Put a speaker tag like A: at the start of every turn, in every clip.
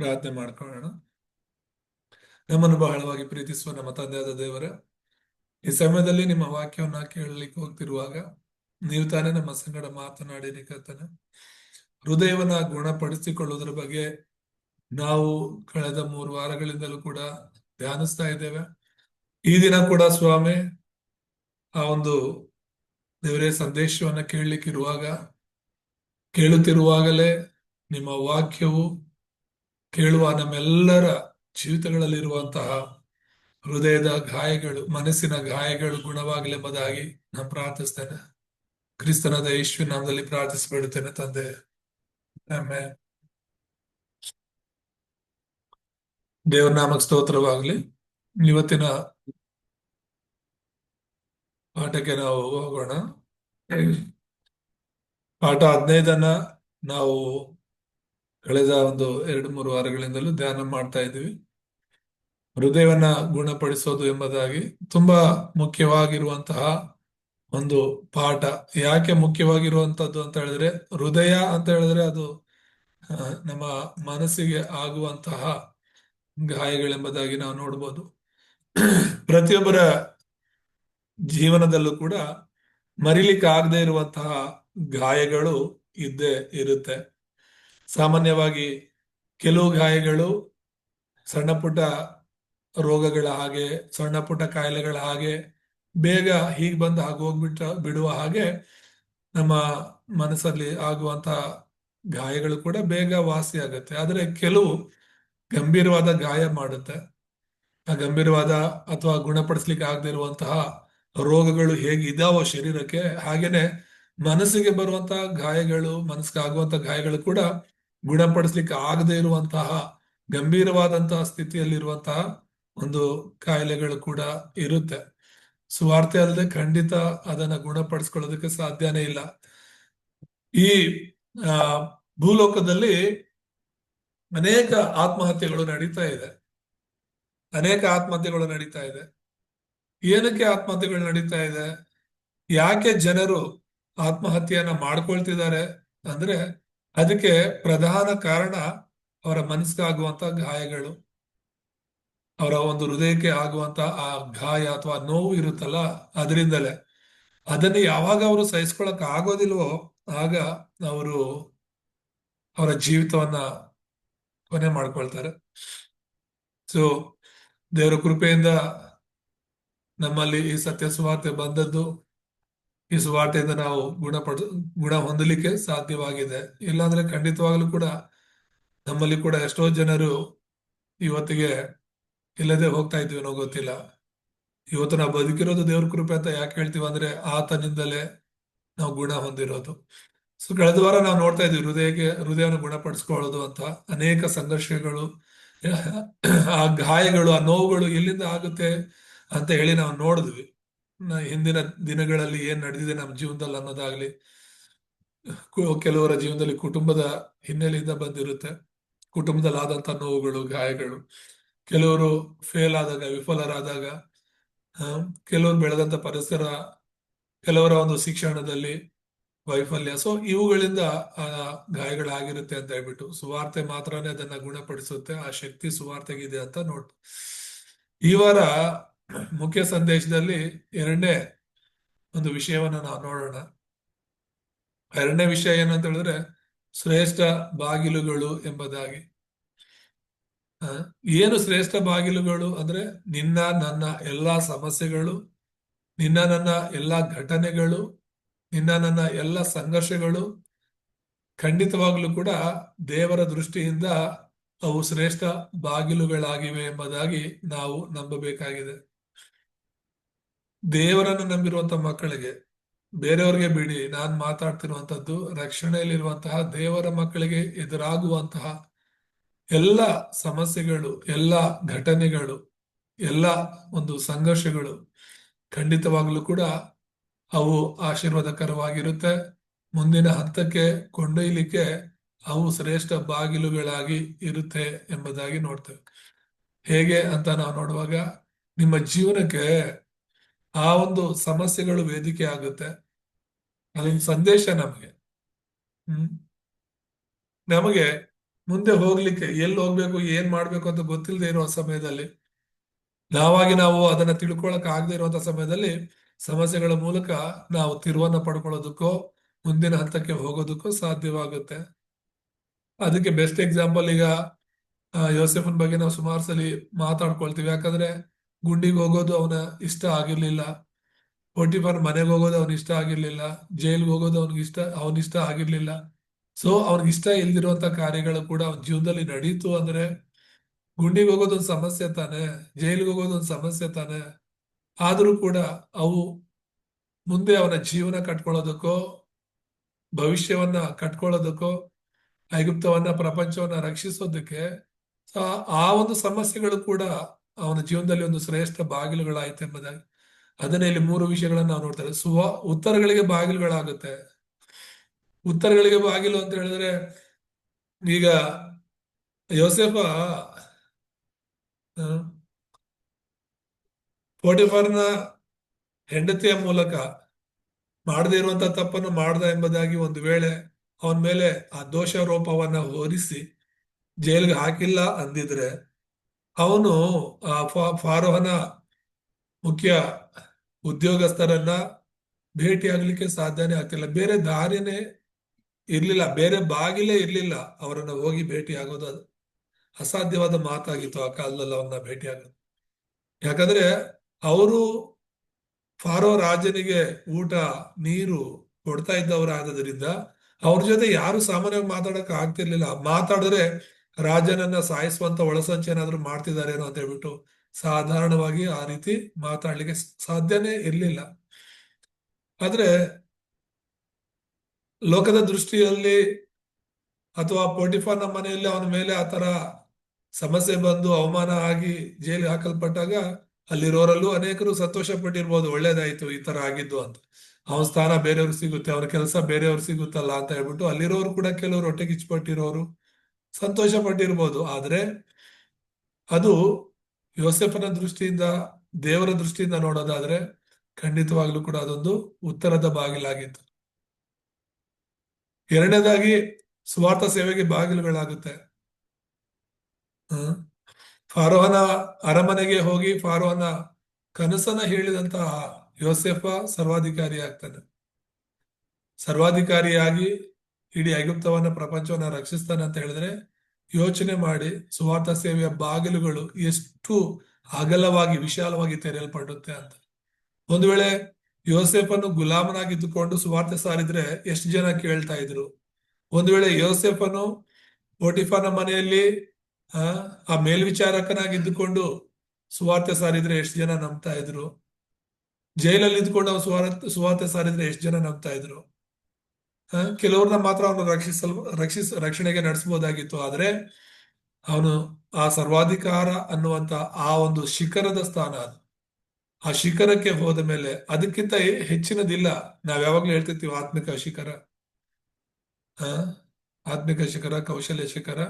A: ಪ್ರಾರ್ಥನೆ ಮಾಡ್ಕೊಳ್ಳೋಣ. ನಮ್ಮನ್ನು ಬಹಳವಾಗಿ ಪ್ರೀತಿಸುವ ನಮ್ಮ ತಂದೆಯಾದ ದೇವರ, ಈ ಸಮಯದಲ್ಲಿ ನಿಮ್ಮ ವಾಕ್ಯವನ್ನ ಕೇಳಲಿಕ್ಕೆ ಹೋಗ್ತಿರುವಾಗ ನೀವು ತಾನೇ ನಮ್ಮ ಸಂಗಡ ಮಾತನಾಡಿ ನಿಕತನ ಹೃದಯವನ್ನ ಗುಣಪಡಿಸಿಕೊಳ್ಳುವುದರ ಬಗ್ಗೆ ನಾವು ಕಳೆದ ಮೂರು ವಾರಗಳಿಂದಲೂ ಕೂಡ ಧ್ಯಾನಿಸ್ತಾ ಇದ್ದೇವೆ. ಈ ದಿನ ಕೂಡ ಸ್ವಾಮಿ, ಆ ಒಂದು ದೇವರೇ ಸಂದೇಶವನ್ನ ಕೇಳಲಿಕ್ಕಿರುವಾಗ, ಕೇಳುತ್ತಿರುವಾಗಲೇ ನಿಮ್ಮ ವಾಕ್ಯವು ಕೇಳುವ ನಮ್ಮೆಲ್ಲರ ಜೀವಿತಗಳಲ್ಲಿರುವಂತಹ ಹೃದಯದ ಗಾಯಗಳು, ಮನಸ್ಸಿನ ಗಾಯಗಳು ಗುಣವಾಗಲೆಂಬುದಾಗಿ ನಾನು ಪ್ರಾರ್ಥಿಸ್ತೇನೆ. ಕ್ರಿಸ್ತನದ ಯೇಸುವಿನ ನಾಮದಲ್ಲಿ ಪ್ರಾರ್ಥಿಸಿಬಿಡುತ್ತೇನೆ ತಂದೆ. ಆಮೇಲೆ ದೇವರ ನಾಮಕ್ ಸ್ತೋತ್ರವಾಗಲಿ. ಇವತ್ತಿನ ಪಾಠಕ್ಕೆ ನಾವು ಹೋಗೋಣ. ಪಾಠ ಹದಿನೈದನ್ನ ನಾವು ಕಳೆದ ಒಂದು ಎರಡು ಮೂರು ವಾರಗಳಿಂದಲೂ ಧ್ಯಾನ ಮಾಡ್ತಾ ಇದ್ದೀವಿ. ಹೃದಯವನ್ನ ಗುಣಪಡಿಸೋದು ಎಂಬುದಾಗಿ ತುಂಬಾ ಮುಖ್ಯವಾಗಿರುವಂತಹ ಒಂದು ಪಾಠ. ಯಾಕೆ ಮುಖ್ಯವಾಗಿರುವಂತದ್ದು ಅಂತ ಹೇಳಿದ್ರೆ, ಹೃದಯ ಅಂತ ಹೇಳಿದ್ರೆ ಅದು ನಮ್ಮ ಮನಸ್ಸಿಗೆ ಆಗುವಂತಹ ಗಾಯಗಳೆಂಬುದಾಗಿ ನಾವು ನೋಡ್ಬೋದು. ಪ್ರತಿಯೊಬ್ಬರ ಜೀವನದಲ್ಲೂ ಕೂಡ ಮರಿಲಿಕ್ಕೆ ಆಗದೆ ಇರುವಂತಹ ಗಾಯಗಳು ಇದ್ದೇ ಇರುತ್ತೆ. ಸಾಮಾನ್ಯವಾಗಿ ಕೆಲವು ಗಾಯಗಳು ಸಣ್ಣ ಪುಟ್ಟ ರೋಗಗಳ ಹಾಗೆ, ಸಣ್ಣ ಪುಟ್ಟ ಕಾಯಿಲೆಗಳ ಹಾಗೆ, ಬೇಗ ಹೀಗೆ ಬಂದು ಹಾಗೆ ಹೋಗ್ಬಿಟ್ಟ, ಬಿಡುವ ಹಾಗೆ ನಮ್ಮ ಮನಸ್ಸಲ್ಲಿ ಆಗುವಂತ ಗಾಯಗಳು ಕೂಡ ಬೇಗ ವಾಸಿ ಆಗುತ್ತೆ. ಆದರೆ ಕೆಲವು ಗಂಭೀರವಾದ ಗಾಯ ಮಾಡುತ್ತೆ. ಆ ಗಂಭೀರವಾದ ಅಥವಾ ಗುಣಪಡಿಸ್ಲಿಕ್ಕೆ ಆಗದೆ ಇರುವಂತಹ ರೋಗಗಳು ಹೇಗೆ ಇದಾವೋ ಶರೀರಕ್ಕೆ, ಹಾಗೇನೆ ಮನಸ್ಸಿಗೆ ಬರುವಂತಹ ಗಾಯಗಳು, ಮನಸ್ಸಿಗೆ ಆಗುವಂತ ಗಾಯಗಳು ಕೂಡ ಗುಣಪಡಿಸ್ಲಿಕ್ಕೆ ಆಗದೆ ಇರುವಂತಹ ಗಂಭೀರವಾದಂತಹ ಸ್ಥಿತಿಯಲ್ಲಿರುವಂತಹ ಒಂದು ಕಾಯಿಲೆಗಳು ಕೂಡ ಇರುತ್ತೆ. ಸುವಾರ್ತೆ ಅಲ್ಲದೆ ಖಂಡಿತ ಅದನ್ನ ಗುಣಪಡಿಸ್ಕೊಳ್ಳೋದಕ್ಕೆ ಸಾಧ್ಯನೇ ಇಲ್ಲ. ಈ, ಆ, ಭೂಲೋಕದಲ್ಲಿ ಅನೇಕ ಆತ್ಮಹತ್ಯೆಗಳು ನಡೀತಾ ಇದೆ. ಅನೇಕ ಆತ್ಮಹತ್ಯೆಗಳು ನಡೀತಾ ಇದೆ. ಏನಕ್ಕೆ ಆತ್ಮಹತ್ಯೆಗಳು ನಡೀತಾ ಇದೆ? ಯಾಕೆ ಜನರು ಆತ್ಮಹತ್ಯೆಯನ್ನ ಮಾಡ್ಕೊಳ್ತಿದ್ದಾರೆ? ಅಂದ್ರೆ ಅದಕ್ಕೆ ಪ್ರಧಾನ ಕಾರಣ ಅವರ ಮನಸ್ಸಿಗಾಗುವಂತ ಗಾಯಗಳು. ಅವರ ಒಂದು ಹೃದಯಕ್ಕೆ ಆಗುವಂತ ಆ ಗಾಯ ಅಥವಾ ನೋವು ಇರುತ್ತಲ್ಲ, ಅದರಿಂದಲೇ. ಅದನ್ನು ಯಾವಾಗ ಅವರು ಸಹಿಸ್ಕೊಳಕ್ ಆಗೋದಿಲ್ವೋ, ಆಗ ಅವರು ಅವರ ಜೀವಿತವನ್ನ ಕೊನೆ ಮಾಡ್ಕೊಳ್ತಾರೆ. ಸೊ ದೇವರ ಕೃಪೆಯಿಂದ ನಮ್ಮಲ್ಲಿ ಈ ಸತ್ಯ ಸುವಾರ್ತೆ ಬಂದದ್ದು. ಈ ಸುವಾರ್ತೆಯಿಂದ ನಾವು ಗುಣಪಡ ಗುಣ ಹೊಂದಲಿಕ್ಕೆ ಸಾಧ್ಯವಾಗಿದೆ. ಇಲ್ಲಾಂದ್ರೆ ಖಂಡಿತವಾಗ್ಲೂ ಕೂಡ ನಮ್ಮಲ್ಲಿ ಕೂಡ ಎಷ್ಟೋ ಜನರು ಇವತ್ತಿಗೆ ಇಲ್ಲದೆ ಹೋಗ್ತಾ ಇದ್ವಿ ಅನ್ನೋ ಗೊತ್ತಿಲ್ಲ. ಇವತ್ತು ನಾವು ಬದುಕಿರೋದು ದೇವ್ರ ಕೃಪೆ ಅಂತ ಯಾಕೆ ಹೇಳ್ತೀವಿ ಅಂದ್ರೆ ಆತನಿಂದಲೇ ನಾವು ಗುಣ ಹೊಂದಿರೋದು. ಸೊ ಕಳೆದ ವಾರ ನಾವು ನೋಡ್ತಾ ಇದ್ವಿ ಹೃದಯಕ್ಕೆ, ಹೃದಯವನ್ನು ಗುಣಪಡಿಸ್ಕೊಳ್ಳೋದು ಅಂತ. ಅನೇಕ ಸಂಘರ್ಷಗಳು, ಆ ಗಾಯಗಳು ಆ ನೋವುಗಳು ಎಲ್ಲಿಂದ ಆಗುತ್ತೆ ಅಂತ ಹೇಳಿ ನಾವು ನೋಡಿದ್ವಿ. ಹಿಂದಿನ ದಿನಗಳಲ್ಲಿ ಏನ್ ನಡೆದಿದೆ ನಮ್ಮ ಜೀವನದಲ್ಲಿ ಅನ್ನೋದಾಗ್ಲಿ ಕೆಲವರ ಜೀವನದಲ್ಲಿ ಕುಟುಂಬದ ಹಿನ್ನೆಲೆಯಿಂದ ಬಂದಿರುತ್ತೆ. ಕುಟುಂಬದಲ್ಲಿ ಆದಂತ ನೋವುಗಳು, ಗಾಯಗಳು. ಕೆಲವರು ಫೇಲ್ ಆದಾಗ, ವಿಫಲರಾದಾಗ ಕೆಲವರು ಬೆಳೆದಂತ ಪರಿಸರ, ಕೆಲವರ ಒಂದು ಶಿಕ್ಷಣದಲ್ಲಿ ವೈಫಲ್ಯ. ಸೊ ಇವುಗಳಿಂದ ಗಾಯಗಳಾಗಿರುತ್ತೆ ಅಂತ ಹೇಳ್ಬಿಟ್ಟು, ಸುವಾರ್ತೆ ಮಾತ್ರನೇ ಅದನ್ನ ಗುಣಪಡಿಸುತ್ತೆ. ಆ ಶಕ್ತಿ ಸುವಾರ್ತೆಗಿದೆ ಅಂತ ನೋಡ್ತೀವಿ ಈ ವಾರ ಮುಖ್ಯ ಸಂದೇಶದಲ್ಲಿ ಎರಡನೇ ಒಂದು ವಿಷಯವನ್ನ ನಾವು ನೋಡೋಣ. ಎರಡನೇ ವಿಷಯ ಏನಂತ ಹೇಳಿದ್ರೆ, ಶ್ರೇಷ್ಠ ಬಾಗಿಲುಗಳು ಎಂಬುದಾಗಿ. ಏನು ಶ್ರೇಷ್ಠ ಬಾಗಿಲುಗಳು ಅಂದ್ರೆ, ನಿನ್ನ, ನನ್ನ ಎಲ್ಲಾ ಸಮಸ್ಯೆಗಳು, ನಿನ್ನ, ನನ್ನ ಎಲ್ಲಾ ಘಟನೆಗಳು, ನಿನ್ನ, ನನ್ನ ಎಲ್ಲ ಸಂಘರ್ಷಗಳು, ಖಂಡಿತವಾಗ್ಲೂ ಕೂಡ ದೇವರ ದೃಷ್ಟಿಯಿಂದ ಅವು ಶ್ರೇಷ್ಠ ಬಾಗಿಲುಗಳಾಗಿವೆ ಎಂಬುದಾಗಿ ನಾವು ನಂಬಬೇಕಾಗಿದೆ. ದೇವರನ್ನು ನಂಬಿರುವಂತ ಮಕ್ಕಳಿಗೆ, ಬೇರೆಯವ್ರಿಗೆ ಬಿಡಿ, ನಾನ್ ಮಾತಾಡ್ತಿರುವಂತದ್ದು ರಕ್ಷಣೆಯಲ್ಲಿರುವಂತಹ ದೇವರ ಮಕ್ಕಳಿಗೆ ಎದುರಾಗುವಂತಹ ಎಲ್ಲ ಸಮಸ್ಯೆಗಳು, ಎಲ್ಲ ಘಟನೆಗಳು, ಎಲ್ಲ ಒಂದು ಸಂಘರ್ಷಗಳು ಖಂಡಿತವಾಗ್ಲೂ ಕೂಡ ಅವು ಆಶೀರ್ವಾದಕರವಾಗಿರುತ್ತೆ. ಮುಂದಿನ ಹಂತಕ್ಕೆ ಕೊಂಡೊಯ್ಯಲಿಕ್ಕೆ ಅವು ಶ್ರೇಷ್ಠ ಬಾಗಿಲುಗಳಾಗಿ ಇರುತ್ತೆ ಎಂಬುದಾಗಿ ನೋಡ್ತೇವೆ. ಹೇಗೆ ಅಂತ ನಾವು ನೋಡುವಾಗ ನಿಮ್ಮ ಜೀವನಕ್ಕೆ ಆ ಒಂದು ಸಮಸ್ಯೆಗಳು ವೇದಿಕೆ ಆಗುತ್ತೆ. ಅದೊಂದು ಸಂದೇಶ ನಮಗೆ. ಹ್ಮ್. ನಮಗೆ ಮುಂದೆ ಹೋಗ್ಲಿಕ್ಕೆ ಎಲ್ಲಿ ಹೋಗ್ಬೇಕು, ಏನ್ ಮಾಡ್ಬೇಕು ಅಂತ ಗೊತ್ತಿಲ್ಲದೆ ಇರುವ ಸಮಯದಲ್ಲಿ, ನಾವಾಗಿ ನಾವು ಅದನ್ನ ತಿಳ್ಕೊಳಕ್ ಆಗದೆ ಇರುವಂತ ಸಮಯದಲ್ಲಿ ಸಮಸ್ಯೆಗಳ ಮೂಲಕ ನಾವು ತಿರುವನ್ನ ಪಡ್ಕೊಳ್ಳೋದಕ್ಕೋ, ಮುಂದಿನ ಹಂತಕ್ಕೆ ಹೋಗೋದಕ್ಕೂ ಸಾಧ್ಯವಾಗುತ್ತೆ. ಅದಕ್ಕೆ ಬೆಸ್ಟ್ ಎಕ್ಸಾಂಪಲ್ ಈಗ ಯೋಸೆಫನ್ ಬಗ್ಗೆ ನಾವು ಸುಮಾರು ಸಲ ಮಾತಾಡ್ಕೊಳ್ತೀವಿ. ಯಾಕಂದ್ರೆ ಗುಂಡಿಗೆ ಹೋಗೋದು ಅವನ ಇಷ್ಟ ಆಗಿರ್ಲಿಲ್ಲ. ಪೋಟಿಫರ್ ಮನೆಗೆ ಹೋಗೋದು ಅವನ ಇಷ್ಟ ಆಗಿರ್ಲಿಲ್ಲ. ಜೈಲ್ಗೆ ಹೋಗೋದು ಅವನಿಗೆ ಇಷ್ಟ, ಅವನ ಇಷ್ಟ ಆಗಿರ್ಲಿಲ್ಲ. ಸೊ ಅವ್ನಿಗೆ ಇಷ್ಟ ಇಲ್ದಿರುವಂತ ಕಾರ್ಯಗಳು ಕೂಡ ಅವನ ಜೀವನದಲ್ಲಿ ನಡೀತು ಅಂದ್ರೆ ಗುಂಡಿಗೆ ಹೋಗೋದು ಒಂದು ಸಮಸ್ಯೆ ತಾನೆ, ಜೈಲಿಗೆ ಹೋಗೋದು ಒಂದು ಸಮಸ್ಯೆ ತಾನೆ. ಆದರೂ ಕೂಡ ಅವು ಮುಂದೆ ಅವನ ಜೀವನ ಕಟ್ಕೊಳ್ಳೋದಕ್ಕೋ, ಭವಿಷ್ಯವನ್ನ ಕಟ್ಕೊಳ್ಳೋದಕ್ಕೋ, ಐಗುಪ್ತವನ್ನ ಪ್ರಪಂಚವನ್ನ ರಕ್ಷಿಸೋದಕ್ಕೆ, ಆ- ಆ ಒಂದು ಸಮಸ್ಯೆಗಳು ಕೂಡ ಅವನ ಜೀವನದಲ್ಲಿ ಒಂದು ಶ್ರೇಷ್ಠ ಬಾಗಿಲುಗಳಾಯ್ತು ಎಂಬುದಾಗಿ. ಅದನ್ನೇ ಇಲ್ಲಿ ಮೂರು ವಿಷಯಗಳನ್ನ ನಾವು ನೋಡ್ತಾರೆ ಸುವ ಉತ್ತರಗಳಿಗೆ ಬಾಗಿಲುಗಳಾಗುತ್ತೆ. ಉತ್ತರಗಳಿಗೆ ಬಾಗಿಲು ಅಂತ ಹೇಳಿದ್ರೆ, ಈಗ ಯೋಸೆಫ ಪೋಟಿಫರ್ನ ಹೆಂಡತಿಯ ಮೂಲಕ ಮಾಡದೇ ಇರುವಂತ ತಪ್ಪನ್ನು ಮಾಡ್ದ ಎಂಬುದಾಗಿ ಒಂದು ವೇಳೆ ಅವನ ಮೇಲೆ ಆ ದೋಷಾರೋಪವನ್ನ ಹೊರಿಸಿ ಜೈಲ್ಗೆ ಹಾಕಿಲ್ಲ ಅಂದಿದ್ರೆ ಅವನು ಫಾರೋಹನ ಮುಖ್ಯ ಉದ್ಯೋಗಸ್ಥರನ್ನ ಭೇಟಿಯಾಗಲಿಕ್ಕೆ ಸಾಧ್ಯನೇ ಆಗ್ತಿಲ್ಲ. ಬೇರೆ ದಾರಿನೇ ಇರ್ಲಿಲ್ಲ, ಬೇರೆ ಬಾಗಿಲೇ ಇರ್ಲಿಲ್ಲ ಅವರನ್ನ ಹೋಗಿ ಭೇಟಿ ಆಗೋದು ಅದು. ಅಸಾಧ್ಯವಾದ ಮಾತಾಗಿತ್ತು ಆ ಕಾಲದಲ್ಲಿ ಅವನ್ನ ಭೇಟಿ ಆಗೋದು ಯಾಕಂದ್ರೆ ಅವರು ಫಾರೋ ರಾಜನಿಗೆ ಊಟ, ನೀರು ಕೊಡ್ತಾ ಇದ್ದವರಾದ್ದರಿಂದ ಅವ್ರ ಜೊತೆ ಯಾರು ಸಾಮಾನ್ಯವಾಗಿ ಮಾತಾಡಕ್ ಆಗ್ತಿರ್ಲಿಲ್ಲ. ಮಾತಾಡಿದ್ರೆ ರಾಜನನ್ನ ಸಾಯಿಸುವಂತ ಒಳಸಂಚು ಏನಾದ್ರು ಮಾಡ್ತಿದಾರೇನೋ ಅಂತ ಹೇಳ್ಬಿಟ್ಟು ಸಾಧಾರಣವಾಗಿ ಆ ರೀತಿ ಮಾತಾಡ್ಲಿಕ್ಕೆ ಸಾಧ್ಯನೇ ಇರ್ಲಿಲ್ಲ. ಆದ್ರೆ ಲೋಕದ ದೃಷ್ಟಿಯಲ್ಲಿ ಅಥವಾ ನಮ್ಮ ಮನೆಯಲ್ಲಿ ಅವನ ಮೇಲೆ ಆ ತರ ಸಮಸ್ಯೆ ಬಂದು ಅವಮಾನ ಆಗಿ ಜೈಲಿಗೆ ಹಾಕಲ್ಪಟ್ಟಾಗ ಅಲ್ಲಿರೋರಲ್ಲೂ ಅನೇಕರು ಸಂತೋಷ ಪಟ್ಟಿರ್ಬೋದು ಒಳ್ಳೇದಾಯ್ತು, ಈ ತರ ಆಗಿದ್ದು ಅಂತ. ಅವನ ಸ್ಥಾನ ಬೇರೆಯವ್ರಿಗೆ ಸಿಗುತ್ತೆ, ಅವನ ಕೆಲಸ ಬೇರೆಯವ್ರಿಗೆ ಸಿಗುತ್ತಲ್ಲ ಅಂತ ಹೇಳ್ಬಿಟ್ಟು ಅಲ್ಲಿರೋರು ಕೂಡ ಕೆಲವರು ಹೊಟ್ಟೆ ಕಿಚ್ಚುಪಟ್ಟಿರೋರು ಸಂತೋಷ ಪಟ್ಟಿರ್ಬೋದು ಆದರೆ ಅದು ಯೋಸೆಫನ ದೃಷ್ಟಿಯಿಂದ, ದೇವರ ದೃಷ್ಟಿಯಿಂದ ನೋಡೋದಾದ್ರೆ ಖಂಡಿತವಾಗ್ಲೂ ಕೂಡ ಅದೊಂದು ಉತ್ತರದ ಬಾಗಿಲಾಗಿತ್ತು. ಎರಡನೇದಾಗಿ ಸ್ವಾರ್ಥ ಸೇವೆಗೆ ಬಾಗಿಲುಗಳಾಗುತ್ತೆ. ಫಾರೋಹನ ಅರಮನೆಗೆ ಹೋಗಿ ಫಾರೋಹನ ಕನಸನ್ನ ಹೇಳಿದಂತಹ ಯೋಸೆಫ ಸರ್ವಾಧಿಕಾರಿ ಆಗ್ತಾನೆ ಸರ್ವಾಧಿಕಾರಿಯಾಗಿ ಇಡೀ ಐಗುಪ್ತವನ್ನ ಪ್ರಪಂಚವನ್ನ ರಕ್ಷಿಸ್ತಾನೆ ಅಂತ ಹೇಳಿದ್ರೆ ಯೋಚನೆ ಮಾಡಿ ಸುವಾರ್ಥ ಸೇವೆಯ ಬಾಗಿಲುಗಳು ಎಷ್ಟು ಅಗಲವಾಗಿ, ವಿಶಾಲವಾಗಿ ತೆರೆಯಲ್ಪಡುತ್ತೆ ಅಂತ. ಒಂದು ವೇಳೆ ಯೋಸೆಫನ್ನು ಗುಲಾಮನಾಗಿದ್ದುಕೊಂಡು ಸುವಾರ್ತೆ ಸಾರಿದ್ರೆ ಎಷ್ಟು ಜನ ಕೇಳ್ತಾ ಇದ್ರು? ಒಂದು ವೇಳೆ ಯೋಸೆಫನು ಓಟಿಫಾನ ಮನೆಯಲ್ಲಿ, ಆ ಮೇಲ್ವಿಚಾರಕನಾಗಿದ್ದುಕೊಂಡು ಸುವಾರ್ತೆ ಸಾರಿದ್ರೆ ಎಷ್ಟು ಜನ ನಂಬ್ತಾ ಇದ್ರು? ಜೈಲಲ್ಲಿ ಇದ್ಕೊಂಡು ಅವ್ರು ಸುವಾರ್ತೆ ಸುವಾರ್ತೆ ಸಾರಿದ್ರೆ ಎಷ್ಟು ಜನ ನಂಬ್ತಾ ಇದ್ರು? ಕೆಲವ್ರನ್ನ ಮಾತ್ರ ಅವನು ರಕ್ಷಿಸಲ್, ರಕ್ಷಿಸ, ರಕ್ಷಣೆಗೆ ನಡೆಸಬಹುದಾಗಿತ್ತು ಆದ್ರೆ ಅವನು ಆ ಸರ್ವಾಧಿಕಾರ ಅನ್ನುವಂತ ಆ ಒಂದು ಶಿಖರದ ಸ್ಥಾನ ಅದು. ಆ ಶಿಖರಕ್ಕೆ ಹೋದ ಮೇಲೆ ಅದಕ್ಕಿಂತ ಹೆಚ್ಚಿನದಿಲ್ಲ. ನಾವ್ ಯಾವಾಗ್ಲೂ ಹೇಳ್ತಿರ್ತೀವಿ ಆತ್ಮಿಕ ಶಿಖರ. ಆ ಆತ್ಮಿಕ ಶಿಖರ, ಕೌಶಲ್ಯ ಶಿಖರ.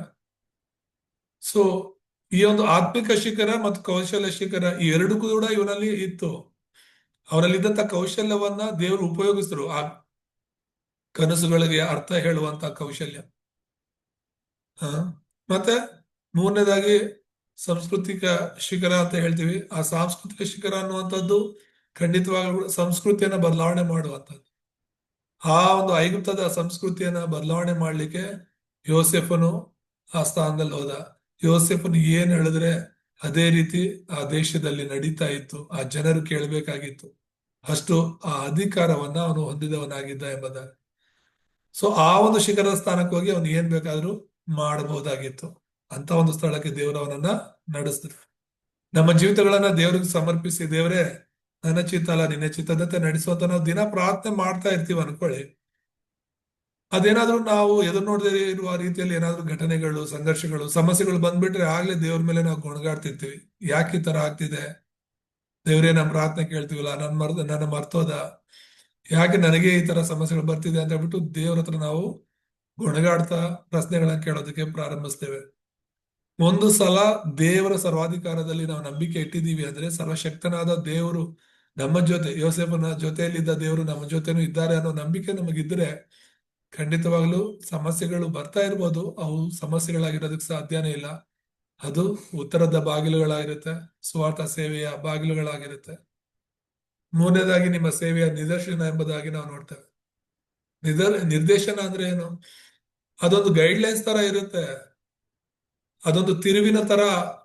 A: ಸೊ ಈ ಒಂದು ಆತ್ಮಿಕ ಶಿಖರ ಮತ್ತು ಕೌಶಲ್ಯ ಶಿಖರ ಈ ಎರಡು ಕೂಡ ಇವನಲ್ಲಿ ಇತ್ತು. ಅವರಲ್ಲಿದ್ದಂತ ಕೌಶಲ್ಯವನ್ನ ದೇವರು ಉಪಯೋಗಿಸಿದ್ರು. ಆ ಕನಸುಗಳಿಗೆ ಅರ್ಥ ಹೇಳುವಂತ ಕೌಶಲ್ಯ. ಹ? ಮತ್ತೆ ಮೂರನೇದಾಗಿ ಸಾಂಸ್ಕೃತಿಕ ಶಿಖರ ಅಂತ ಹೇಳ್ತೀವಿ. ಆ ಸಾಂಸ್ಕೃತಿಕ ಶಿಖರ ಅನ್ನುವಂಥದ್ದು ಖಂಡಿತವಾಗ್ಲೂ ಸಂಸ್ಕೃತಿಯನ್ನ ಬದಲಾವಣೆ ಮಾಡುವಂಥದ್ದು. ಆ ಒಂದು ಐಗುಪ್ತದ ಸಂಸ್ಕೃತಿಯನ್ನ ಬದಲಾವಣೆ ಮಾಡ್ಲಿಕ್ಕೆ ಯೋಸೆಫನು ಆ ಸ್ಥಾನದಲ್ಲಿ ಹೋದ. ಯೋಸೆಫನು ಏನ್ ಹೇಳಿದ್ರೆ ಅದೇ ರೀತಿ ಆ ದೇಶದಲ್ಲಿ ನಡೀತಾ ಇತ್ತು. ಆ ಜನರು ಕೇಳಬೇಕಾಗಿತ್ತು. ಅಷ್ಟು ಆ ಅಧಿಕಾರವನ್ನ ಅವನು ಹೊಂದಿದವನಾಗಿದ್ದ ಎಂಬುದಾಗಿ. ಸೊ ಆ ಒಂದು ಶಿಖರದ ಸ್ಥಾನಕ್ಕೆ ಹೋಗಿ ಅವನು ಏನ್ ಬೇಕಾದ್ರೂ ಮಾಡಬಹುದಾಗಿತ್ತು. ಅಂತ ಒಂದು ಸ್ಥಳಕ್ಕೆ ದೇವರು ಅವನನ್ನ ನಡೆಸಿದ್ರು. ನಮ್ಮ ಜೀವಿತಗಳನ್ನ ದೇವರಿಗೆ ಸಮರ್ಪಿಸಿ, ದೇವರೇ, ನನ್ನ ಚಿತ್ತ ಅಲ್ಲ, ನಿನ್ನ ಚಿತ್ತದಂತೆ ನಡೆಸುವಂತ ನಾವು ದಿನ ಪ್ರಾರ್ಥನೆ ಮಾಡ್ತಾ ಇರ್ತೀವಿ ಅನ್ಕೊಳ್ಳಿ. ಅದೇನಾದ್ರೂ ನಾವು ಎದುರು ನೋಡದೇ ಇರುವ ರೀತಿಯಲ್ಲಿ ಏನಾದ್ರೂ ಘಟನೆಗಳು, ಸಂಘರ್ಷಗಳು, ಸಮಸ್ಯೆಗಳು ಬಂದ್ಬಿಟ್ರೆ ಆಗ್ಲೇ ದೇವ್ರ ಮೇಲೆ ನಾವು ಗೊಣಗಾಡ್ತಿರ್ತೀವಿ ಯಾಕೆ ಈ ತರ ಆಗ್ತಿದೆ? ದೇವ್ರೇ ನಮ್ಮ ಪ್ರಾರ್ಥನೆ ಕೇಳ್ತೀವಲ್ಲ, ನನ್ ಮರ್ ನನ್ನ ಮರ್ತೋದ? ಯಾಕೆ ನನಗೆ ಈ ತರ ಸಮಸ್ಯೆಗಳು ಬರ್ತಿದೆ ಅಂತ ಹೇಳ್ಬಿಟ್ಟು ದೇವ್ರ ಹತ್ರ ನಾವು ಗೊಣಗಾಡ್ತಾ ಪ್ರಶ್ನೆಗಳನ್ನ ಕೇಳೋದಕ್ಕೆ ಪ್ರಾರಂಭಿಸ್ತೇವೆ. ಒಂದು ಸಲ ದೇವರ ಸರ್ವಾಧಿಕಾರದಲ್ಲಿ ನಾವು ನಂಬಿಕೆ ಇಟ್ಟಿದ್ದೀವಿ ಅಂದ್ರೆ ಸರ್ವಶಕ್ತನಾದ ದೇವರು ನಮ್ಮ ಜೊತೆ, ಯೋಸೇಫನ ಜೊತೆಯಲ್ಲಿದ್ದ ದೇವರು ನಮ್ಮ ಜೊತೆನೂ ಇದ್ದಾರೆ ಅನ್ನೋ ನಂಬಿಕೆ ನಮಗಿದ್ರೆ ಖಂಡಿತವಾಗ್ಲೂ ಸಮಸ್ಯೆಗಳು ಬರ್ತಾ ಇರ್ಬೋದು. ಅವು ಸಮಸ್ಯೆಗಳಾಗಿರೋದಕ್ಕೆ ಸಾಧ್ಯನೇ ಇಲ್ಲ. ಅದು ಉತ್ತರದ ಬಾಗಿಲುಗಳಾಗಿರುತ್ತೆ ಸ್ವಾರ್ಥ ಸೇವೆಯ ಬಾಗಿಲುಗಳಾಗಿರುತ್ತೆ. ಮೂರನೇದಾಗಿ ನಿಮ್ಮ ಸೇವೆಯ ನಿದರ್ಶನ ಎಂಬುದಾಗಿ ನಾವು ನೋಡ್ತೇವೆ. ನಿದರ್ ನಿರ್ದೇಶನ ಅಂದ್ರೆ ಏನು? ಅದೊಂದು ಗೈಡ್ಲೈನ್ಸ್ ತರ ಇರುತ್ತೆ. ಅದೊಂದು ತಿರುವಿನ ತರ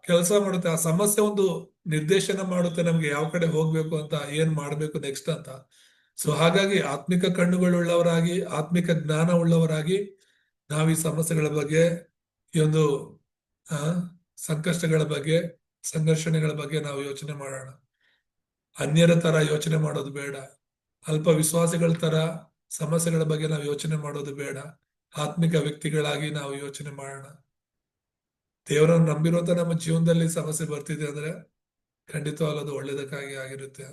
A: ಕೆಲಸ ಮಾಡುತ್ತೆ. ಆ ಸಮಸ್ಯೆ ಒಂದು ನಿರ್ದೇಶನ ಮಾಡುತ್ತೆ, ನಮ್ಗೆ ಯಾವ ಕಡೆ ಹೋಗ್ಬೇಕು ಅಂತ, ಏನ್ ಮಾಡ್ಬೇಕು ನೆಕ್ಸ್ಟ್ ಅಂತ. ಸೊ ಹಾಗಾಗಿ ಆತ್ಮಿಕ ಕಣ್ಣುಗಳುಳ್ಳವರಾಗಿ, ಆತ್ಮಿಕ ಜ್ಞಾನ ಉಳ್ಳವರಾಗಿ ನಾವು ಈ ಸಮಸ್ಯೆಗಳ ಬಗ್ಗೆ ಈ ಒಂದು ಸಂಕಷ್ಟಗಳ ಬಗ್ಗೆ, ಸಂಘರ್ಷಣೆಗಳ ಬಗ್ಗೆ ನಾವು ಯೋಚನೆ ಮಾಡೋಣ. ಅನ್ಯರ ತರ ಯೋಚನೆ ಮಾಡೋದು ಬೇಡ. ಅಲ್ಪ ವಿಶ್ವಾಸಿಗಳ ತರ ಸಮಸ್ಯೆಗಳ ಬಗ್ಗೆ ನಾವು ಯೋಚನೆ ಮಾಡೋದು ಬೇಡ. ಆತ್ಮಿಕ ವ್ಯಕ್ತಿಗಳಾಗಿ ನಾವು ಯೋಚನೆ ಮಾಡೋಣ. ದೇವರನ್ನು ನಂಬಿರುವಂತ ನಮ್ಮ ಜೀವನದಲ್ಲಿ ಸಮಸ್ಯೆ ಬರ್ತಿದೆ ಅಂದ್ರೆ ಖಂಡಿತವಾಗ್ಲೂ ಅದು ಒಳ್ಳೇದಕ್ಕಾಗಿ ಆಗಿರುತ್ತೆ.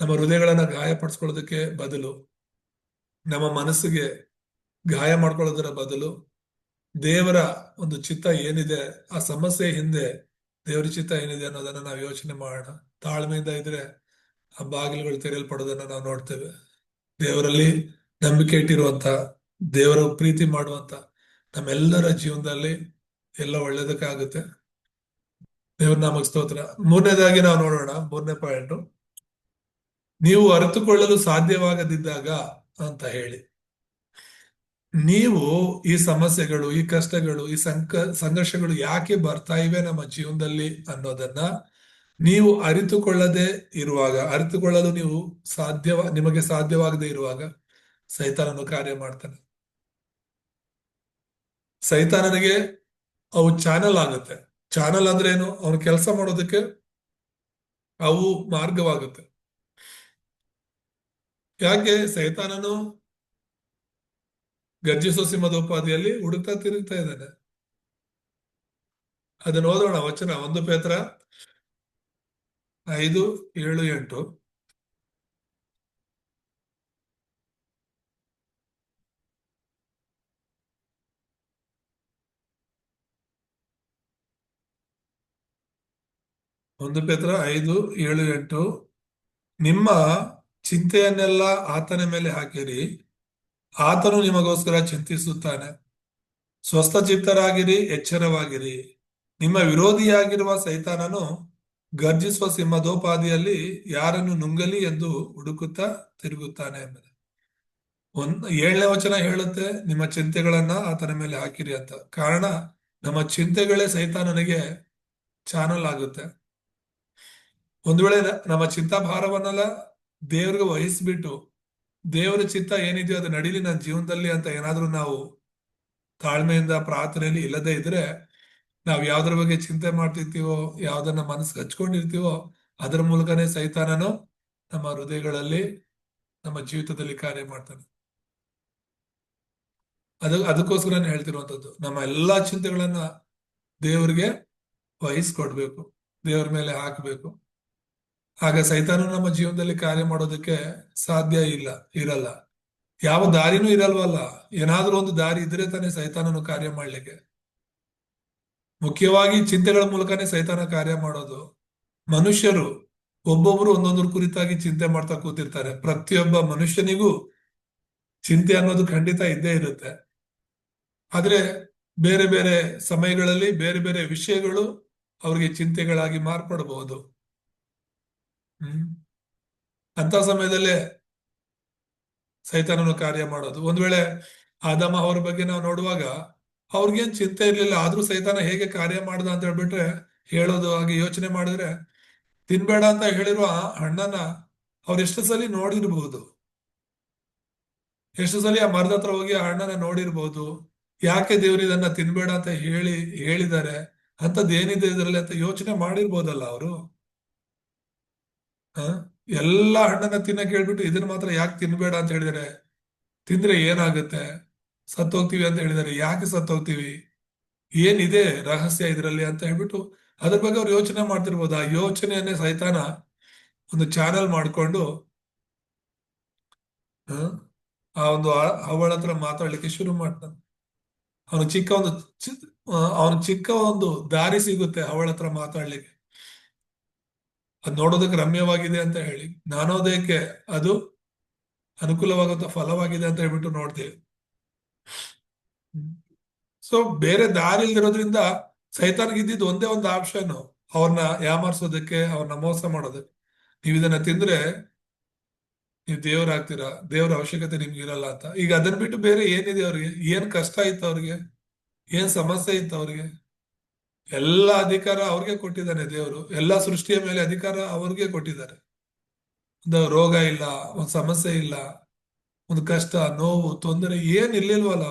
A: ನಮ್ಮ ಹೃದಯಗಳನ್ನ ಗಾಯಪಡಿಸ್ಕೊಳ್ಳೋದಕ್ಕೆ ಬದಲು, ನಮ್ಮ ಮನಸ್ಸಿಗೆ ಗಾಯ ಮಾಡ್ಕೊಳ್ಳೋದರ ಬದಲು ದೇವರ ಒಂದು ಚಿತ್ತ ಏನಿದೆ, ಆ ಸಮಸ್ಯೆ ಹಿಂದೆ ದೇವರ ಚಿತ್ತ ಏನಿದೆ ಅನ್ನೋದನ್ನ ನಾವು ಯೋಚನೆ ಮಾಡೋಣ. ತಾಳ್ಮೆಯಿಂದ ಇದ್ರೆ ಆ ಬಾಗಿಲುಗಳು ತೆರೆಯಲ್ಪಡೋದನ್ನ ನಾವು ನೋಡ್ತೇವೆ. ದೇವರಲ್ಲಿ ನಂಬಿಕೆ ಇಟ್ಟಿರುವಂತ, ದೇವರ ಪ್ರೀತಿ ಮಾಡುವಂತ ನಮ್ಮೆಲ್ಲರ ಜೀವನದಲ್ಲಿ ಎಲ್ಲ ಒಳ್ಳೇದಕ್ಕಾಗುತ್ತೆ. ದೇವ್ರ ನಾಮಕ್ ಸ್ತೋತ್ರ. ಮೂರನೇದಾಗಿ ನಾವು ನೋಡೋಣ, ಮೂರನೇ ಪಾಯಿಂಟ್ ನೀವು ಅರಿತುಕೊಳ್ಳಲು ಸಾಧ್ಯವಾಗದಿದ್ದಾಗ ಅಂತ ಹೇಳಿ. ನೀವು ಈ ಸಮಸ್ಯೆಗಳು, ಈ ಕಷ್ಟಗಳು, ಈ ಸಂಕ, ಸಂಘರ್ಷಗಳು ಯಾಕೆ ಬರ್ತಾ ಇವೆ ನಮ್ಮ ಜೀವನದಲ್ಲಿ ಅನ್ನೋದನ್ನ ನೀವು ಅರಿತುಕೊಳ್ಳದೆ ಇರುವಾಗ, ಅರಿತುಕೊಳ್ಳಲು ನೀವು ಸಾಧ್ಯವ ನಿಮಗೆ ಸಾಧ್ಯವಾಗದೆ ಇರುವಾಗ ಸೈತಾನನು ಕಾರ್ಯ ಮಾಡ್ತಾನೆ. ಸೈತಾನನಿಗೆ ಅವು ಚಾನಲ್ ಆಗುತ್ತೆ. ಚಾನಲ್ ಅಂದ್ರೆ ಏನು? ಅವನು ಕೆಲಸ ಮಾಡೋದಕ್ಕೆ ಅವು ಮಾರ್ಗವಾಗುತ್ತೆ. ಯಾಕೆ? ಸೈತಾನನು ಗರ್ಜಿಸೋ ಸಿಂಹದೋಪಾದಿಯಲ್ಲಿ ಹುಡುಕ್ತಾ ತಿರುಗ್ತಾ ಇದ್ದಾನೆ. ಅದನ್ನ ಓದೋಣ, ವಚನ ಒಂದು ಪೇತ್ರ, ಐದು, ಏಳು, ಎಂಟು. ಒಂದು ಪೇತ್ರ, ಐದು, ಏಳು, ಎಂಟು. ನಿಮ್ಮ ಚಿಂತೆಯನ್ನೆಲ್ಲ ಆತನ ಮೇಲೆ ಹಾಕಿರಿ. ಆತನು ನಿಮಗೋಸ್ಕರ ಚಿಂತಿಸುತ್ತಾನೆ. ಸ್ವಸ್ಥ ಚಿತ್ತರಾಗಿರಿ ಎಚ್ಚರವಾಗಿರಿ. ನಿಮ್ಮ ವಿರೋಧಿಯಾಗಿರುವ ಸೈತಾನನು ಗರ್ಜಿಸುವ ಸಿಂಹದೋಪಾದಿಯಲ್ಲಿ ಯಾರನ್ನು ನುಂಗಲಿ ಎಂದು ಹುಡುಕುತ್ತಾ ತಿರುಗುತ್ತಾನೆ ಎಂಬುದು. ಒಂದ್ ಏಳನೇ ವಚನ ಹೇಳುತ್ತೆ, ನಿಮ್ಮ ಚಿಂತೆಗಳನ್ನ ಆತನ ಮೇಲೆ ಹಾಕಿರಿ ಅಂತ. ಕಾರಣ, ನಮ್ಮ ಚಿಂತೆಗಳೇ ಸೈತಾನನಿಗೆ ಚಾನಲ್ ಆಗುತ್ತೆ. ಒಂದು ವೇಳೆ ನಮ್ಮ ಚಿಂತಾಭಾರವನ್ನೆಲ್ಲ ದೇವ್ರಿಗೆ ವಹಿಸ್ಬಿಟ್ಟು ದೇವರ ಚಿತ್ತ ಏನಿದೆಯೋ ಅದು ನಡೀಲಿ ನನ್ನ ಜೀವನದಲ್ಲಿ ಅಂತ ಏನಾದ್ರೂ ನಾವು ತಾಳ್ಮೆಯಿಂದ ಪ್ರಾರ್ಥನೆಯಲ್ಲಿ ಇಲ್ಲದೆ ಇದ್ರೆ ನಾವು ಯಾವ್ದ್ರ ಬಗ್ಗೆ ಚಿಂತೆ ಮಾಡ್ತಿರ್ತೀವೋ, ಯಾವ್ದನ್ನ ಮನಸ್ಸಿಗೆ ಹಚ್ಕೊಂಡಿರ್ತೀವೋ, ಅದರ ಮೂಲಕನೇ ಸೈತಾನನು ನಮ್ಮ ಹೃದಯಗಳಲ್ಲಿ ನಮ್ಮ ಜೀವಿತದಲ್ಲಿ ಕಾರ್ಯ ಮಾಡ್ತಾನೆ. ಅದ, ಅದಕ್ಕೋಸ್ಕರ ಹೇಳ್ತಿರುವಂತದ್ದು ನಮ್ಮ ಎಲ್ಲಾ ಚಿಂತೆಗಳನ್ನ ದೇವರಿಗೆ ವಹಿಸ್ಕೊಡ್ಬೇಕು, ದೇವರ ಮೇಲೆ ಹಾಕಬೇಕು. ಆಗ ಸೈತಾನು ನಮ್ಮ ಜೀವನದಲ್ಲಿ ಕಾರ್ಯ ಮಾಡೋದಕ್ಕೆ ಸಾಧ್ಯ ಇಲ್ಲ, ಇರಲ್ಲ. ಯಾವ ದಾರಿನೂ ಇರಲ್ವಲ್ಲ. ಏನಾದ್ರೂ ಒಂದು ದಾರಿ ಇದ್ರೆ ತಾನೇ ಸೈತಾನನು ಕಾರ್ಯ ಮಾಡ್ಲಿಕ್ಕೆ. ಮುಖ್ಯವಾಗಿ ಚಿಂತೆಗಳ ಮೂಲಕನೇ ಸೈತಾನ ಕಾರ್ಯ ಮಾಡೋದು. ಮನುಷ್ಯರು ಒಬ್ಬೊಬ್ರು ಒಂದೊಂದ್ರ ಕುರಿತಾಗಿ ಚಿಂತೆ ಮಾಡ್ತಾ ಕೂತಿರ್ತಾರೆ. ಪ್ರತಿಯೊಬ್ಬ ಮನುಷ್ಯನಿಗೂ ಚಿಂತೆ ಅನ್ನೋದು ಖಂಡಿತ ಇದ್ದೇ ಇರುತ್ತೆ. ಆದ್ರೆ ಬೇರೆ ಬೇರೆ ಸಮಯಗಳಲ್ಲಿ ಬೇರೆ ಬೇರೆ ವಿಷಯಗಳು ಅವ್ರಿಗೆ ಚಿಂತೆಗಳಾಗಿ ಮಾರ್ಪಡಬಹುದು ಹ್ಮ್. ಅಂತ ಸಮಯದಲ್ಲೇ ಸೈತಾನನು ಕಾರ್ಯ ಮಾಡೋದು. ಒಂದ್ ವೇಳೆ ಆದಮ ಅವ್ರ ಬಗ್ಗೆ ನಾವು ನೋಡುವಾಗ ಅವ್ರಿಗೇನ್ ಚಿಂತೆ ಇರ್ಲಿಲ್ಲ, ಆದ್ರೂ ಸೈತಾನ ಹೇಗೆ ಕಾರ್ಯ ಮಾಡ್ದ ಅಂತ ಹೇಳ್ಬಿಟ್ರೆ ಹೇಳೋದು, ಹಾಗೆ ಯೋಚನೆ ಮಾಡಿದ್ರೆ ತಿನ್ಬೇಡ ಅಂತ ಹೇಳಿರುವ ಹಣ್ಣನ್ನ ಅವ್ರು ಎಷ್ಟು ಸಲ ನೋಡಿರ್ಬಹುದು ಎಷ್ಟು ಸಲ ಆ ಮರದ ಹತ್ರ ಹೋಗಿ ಆ ಹಣ್ಣನ್ನ ನೋಡಿರ್ಬಹುದು ಯಾಕೆ ದೇವ್ರು ಇದನ್ನ ತಿನ್ಬೇಡ ಅಂತ ಹೇಳಿ, ಹೇಳಿದ್ದಾರೆ? ಅಂತದ್ ಏನಿದೆ ಇದರಲ್ಲಿ ಅಂತ ಯೋಚನೆ ಮಾಡಿರ್ಬೋದಲ್ಲ ಅವರು? ಎಲ್ಲಾ ಹಣ್ಣನ್ನ ತಿನ್ನಕ್ ಹೇಳ್ಬಿಟ್ಟು ಇದನ್ನ ಮಾತ್ರ ಯಾಕೆ ತಿನ್ಬೇಡ ಅಂತ ಹೇಳಿದಾರೆ? ತಿಂದ್ರೆ ಏನಾಗುತ್ತೆ? ಸತ್ತೋಗ್ತೀವಿ ಅಂತ ಹೇಳಿದಾರೆ. ಯಾಕೆ ಸತ್ತೋಗ್ತೀವಿ? ಏನಿದೆ ರಹಸ್ಯ ಇದರಲ್ಲಿ ಅಂತ ಹೇಳ್ಬಿಟ್ಟು ಅದ್ರ ಬಗ್ಗೆ ಅವ್ರು ಯೋಚನೆ ಮಾಡ್ತಿರ್ಬೋದು? ಆ ಯೋಚನೆಯನ್ನೇ ಸೈತಾನ ಒಂದು ಚಾನಲ್ ಮಾಡ್ಕೊಂಡು, ಆ? ಒಂದು ಅವಳ ಹತ್ರ ಮಾತಾಡ್ಲಿಕ್ಕೆ ಶುರು ಮಾಡ್ತಾನೆ. ಅವನು ಚಿಕ್ಕ ಒಂದು ಅವನು ಚಿಕ್ಕ ಒಂದು ದಾರಿ ಸಿಗುತ್ತೆ ಅವಳ ಹತ್ರ ಮಾತಾಡ್ಲಿಕ್ಕೆ. ಅದ್ ನೋಡೋದಕ್ಕೆ ರಮ್ಯವಾಗಿದೆ ಅಂತ ಹೇಳಿ ಜ್ಞಾನೋದಯಕ್ಕೆ ಅದು ಅನುಕೂಲವಾಗುವಂತ ಫಲವಾಗಿದೆ ಅಂತ ಹೇಳ್ಬಿಟ್ಟು ನೋಡ್ತೀವಿ. ಸೊ ಬೇರೆ ದಾರಿ ಇಲ್ದಿರೋದ್ರಿಂದ ಸೈತಾನ್ಗೆ ಇದ್ದಿದ್ದು ಒಂದೇ ಒಂದು ಆಪ್ಷನ್ ಅವ್ರನ್ನ ಯಾಮಾರ್ಸೋದಕ್ಕೆ ಅವ್ರನ್ನ ಮೋಸ ಮಾಡೋದಕ್ಕೆ. ನೀವು ಇದನ್ನ ತಿಂದ್ರೆ ನೀವು ದೇವರಾಗ್ತೀರಾ ದೇವರ ಅವಶ್ಯಕತೆ ನಿಮ್ಗೆ ಇರಲ್ಲ ಅಂತ. ಈಗ ಅದನ್ನ ಬಿಟ್ಟು ಬೇರೆ ಏನಿದೆ ಅವ್ರಿಗೆ? ಏನ್ ಕಷ್ಟ ಇತ್ತು ಅವ್ರಿಗೆ? ಏನ್ ಸಮಸ್ಯೆ ಇತ್ತು ಅವ್ರಿಗೆ? ಎಲ್ಲ ಅಧಿಕಾರ ಅವ್ರಿಗೆ ಕೊಟ್ಟಿದ್ದಾನೆ ದೇವರು. ಎಲ್ಲ ಸೃಷ್ಟಿಯ ಮೇಲೆ ಅಧಿಕಾರ ಅವ್ರಿಗೆ ಕೊಟ್ಟಿದ್ದಾರೆ. ಒಂದು ರೋಗ ಇಲ್ಲ, ಒಂದು ಸಮಸ್ಯೆ ಇಲ್ಲ, ಒಂದು ಕಷ್ಟ, ನೋವು, ತೊಂದರೆ ಏನ್ ಇರ್ಲಿಲ್ವಲ್ಲ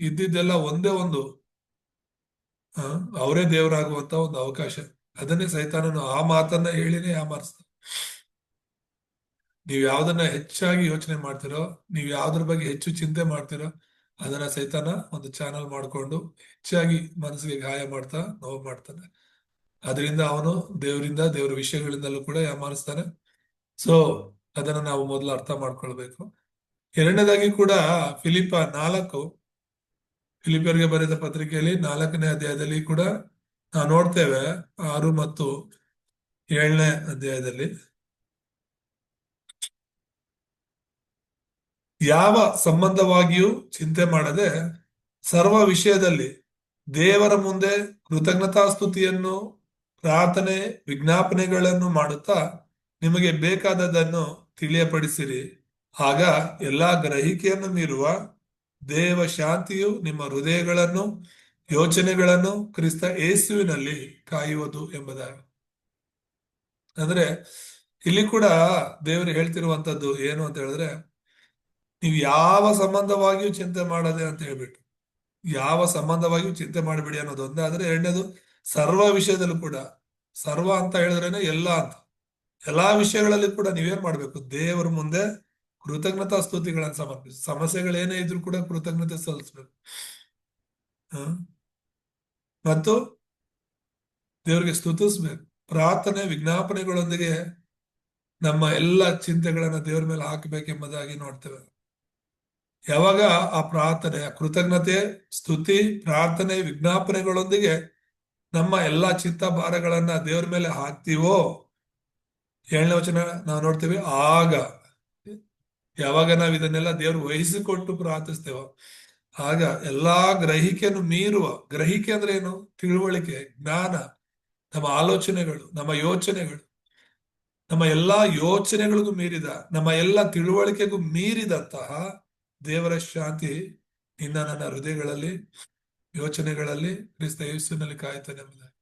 A: ಇದ್ದಿದ್ದೆಲ್ಲ ಒಂದೇ ಒಂದು ಅವರೇ ದೇವರಾಗುವಂತ ಒಂದು ಅವಕಾಶ. ಅದನ್ನೇ ಸೈತಾನನು ಆ ಮಾತನ್ನ ಹೇಳಿನೇ ಯಾಮಾರಿಸ್ತ ನೀವು ಯಾವ್ದನ್ನ ಹೆಚ್ಚಾಗಿ ಯೋಚನೆ ಮಾಡ್ತಿರೋ, ನೀವು ಯಾವ್ದ್ರ ಬಗ್ಗೆ ಹೆಚ್ಚು ಚಿಂತೆ ಮಾಡ್ತಿರೋ ಅದನ್ನ ಸೈತಾನ ಒಂದು ಚಾನಲ್ ಮಾಡ್ಕೊಂಡು ಹೆಚ್ಚಾಗಿ ಮನಸ್ಸಿಗೆ ಗಾಯ ಮಾಡ್ತಾ ನೋವು ಮಾಡ್ತಾನೆ. ಅದರಿಂದ ಅವನು ದೇವರಿಂದ, ದೇವರ ವಿಷಯಗಳಿಂದಲೂ ಕೂಡ ಯಾಮಾರಿಸ್ತಾನೆ ಸೊ ಅದನ್ನ ನಾವು ಮೊದಲು ಅರ್ಥ ಮಾಡ್ಕೊಳ್ಬೇಕು. ಎರಡನೇದಾಗಿ ಕೂಡ ಫಿಲಿಪ ನಾಲ್ಕು ಫಿಲಿಪಿಯರ್ಗೆ ಬರೆದ ಪತ್ರಿಕೆಯಲ್ಲಿ ನಾಲ್ಕನೇ ಅಧ್ಯಾಯದಲ್ಲಿ ಕೂಡ ನಾವು ನೋಡ್ತೇವೆ, ಆರು ಮತ್ತು ಏಳನೇ ಅಧ್ಯಾಯದಲ್ಲಿ. ಯಾವ ಸಂಬಂಧವಾಗಿಯೂ ಚಿಂತೆ ಮಾಡದೆ ಸರ್ವ ವಿಷಯದಲ್ಲಿ ದೇವರ ಮುಂದೆ ಕೃತಜ್ಞತಾ ಸ್ತುತಿಯನ್ನು, ಪ್ರಾರ್ಥನೆ, ವಿಜ್ಞಾಪನೆಗಳನ್ನು ಮಾಡುತ್ತಾ ನಿಮಗೆ ಬೇಕಾದದನ್ನು ತಿಳಿಯಪಡಿಸಿರಿ. ಆಗ ಎಲ್ಲಾ ಗ್ರಹಿಕೆಯನ್ನು ಮೀರುವ ದೇವ ಶಾಂತಿಯು ನಿಮ್ಮ ಹೃದಯಗಳನ್ನು, ಯೋಚನೆಗಳನ್ನು ಕ್ರಿಸ್ತ ಏಸುವಿನಲ್ಲಿ ಕಾಯುವುದು ಎಂಬುದಾಗಿ ಅಂದ್ರೆ ಇಲ್ಲಿ ಕೂಡ ದೇವರು ಹೇಳ್ತಿರುವಂತದ್ದು ಏನು ಅಂತ ಹೇಳಿದ್ರೆ ನೀವು ಯಾವ ಸಂಬಂಧವಾಗಿಯೂ ಚಿಂತೆ ಮಾಡದೆ ಅಂತ ಹೇಳ್ಬಿಟ್ಟು, ಯಾವ ಸಂಬಂಧವಾಗಿಯೂ ಚಿಂತೆ ಮಾಡಬೇಡಿ ಅನ್ನೋದು ಒಂದೇ. ಆದ್ರೆ ಎರಡನೇದು, ಸರ್ವ ವಿಷಯದಲ್ಲೂ ಕೂಡ, ಸರ್ವ ಅಂತ ಹೇಳಿದ್ರೇನೆ ಎಲ್ಲ ಅಂತ. ಎಲ್ಲಾ ವಿಷಯಗಳಲ್ಲಿ ಕೂಡ ನೀವೇನ್ ಮಾಡ್ಬೇಕು? ದೇವರ ಮುಂದೆ ಕೃತಜ್ಞತಾ ಸ್ತುತಿಗಳನ್ನು ಸಮರ್ಪಿಸಿ. ಸಮಸ್ಯೆಗಳೇನೇ ಇದ್ರೂ ಕೂಡ ಕೃತಜ್ಞತೆ ಸಲ್ಲಿಸ್ಬೇಕು. ಮತ್ತು ದೇವರಿಗೆ ಸ್ತುತಿಸ್ಬೇಕು. ಪ್ರಾರ್ಥನೆ, ವಿಜ್ಞಾಪನೆಗಳೊಂದಿಗೆ ನಮ್ಮ ಎಲ್ಲ ಚಿಂತೆಗಳನ್ನ ದೇವರ ಮೇಲೆ ಹಾಕಬೇಕೆಂಬುದಾಗಿ ನೋಡ್ತೇವೆ. ಯಾವಾಗ ಆ ಪ್ರಾರ್ಥನೆ ಕೃತಜ್ಞತೆ, ಸ್ತುತಿ, ಪ್ರಾರ್ಥನೆ, ವಿಜ್ಞಾಪನೆಗಳೊಂದಿಗೆ ನಮ್ಮ ಎಲ್ಲಾ ಚಿತ್ತ ಭಾರಗಳನ್ನ ದೇವರ ಮೇಲೆ ಹಾಕ್ತೀವೋ? ಏಳನೇ ವಚನ ನಾವು ನೋಡ್ತೀವಿ, ಆಗ. ಯಾವಾಗ ನಾವು ಇದನ್ನೆಲ್ಲ ದೇವರು ವಹಿಸಿಕೊಟ್ಟು ಪ್ರಾರ್ಥಿಸ್ತೇವೋ? ಆಗ ಎಲ್ಲಾ ಗ್ರಹಿಕೆಯನ್ನು ಮೀರುವ, ಗ್ರಹಿಕೆ ಅಂದ್ರೆ ಏನು? ತಿಳುವಳಿಕೆ, ಜ್ಞಾನ, ನಮ್ಮ ಆಲೋಚನೆಗಳು, ನಮ್ಮ ಯೋಚನೆಗಳು. ನಮ್ಮ ಎಲ್ಲಾ ಯೋಚನೆಗಳಿಗೂ ಮೀರಿದ, ನಮ್ಮ ಎಲ್ಲ ತಿಳುವಳಿಕೆಗೂ ಮೀರಿದಂತಹ ದೇವರ ಶಾಂತಿ ನಿನ್ನ ನನ್ನ ಹೃದಯಗಳಲ್ಲಿ, ಯೋಚನೆಗಳಲ್ಲಿ ಕ್ರಿಸ್ತ ಯೇಸುವಿನಲ್ಲಿ ಕಾಯ್ತಾನೆ ಎಂಬುದಾಗಿ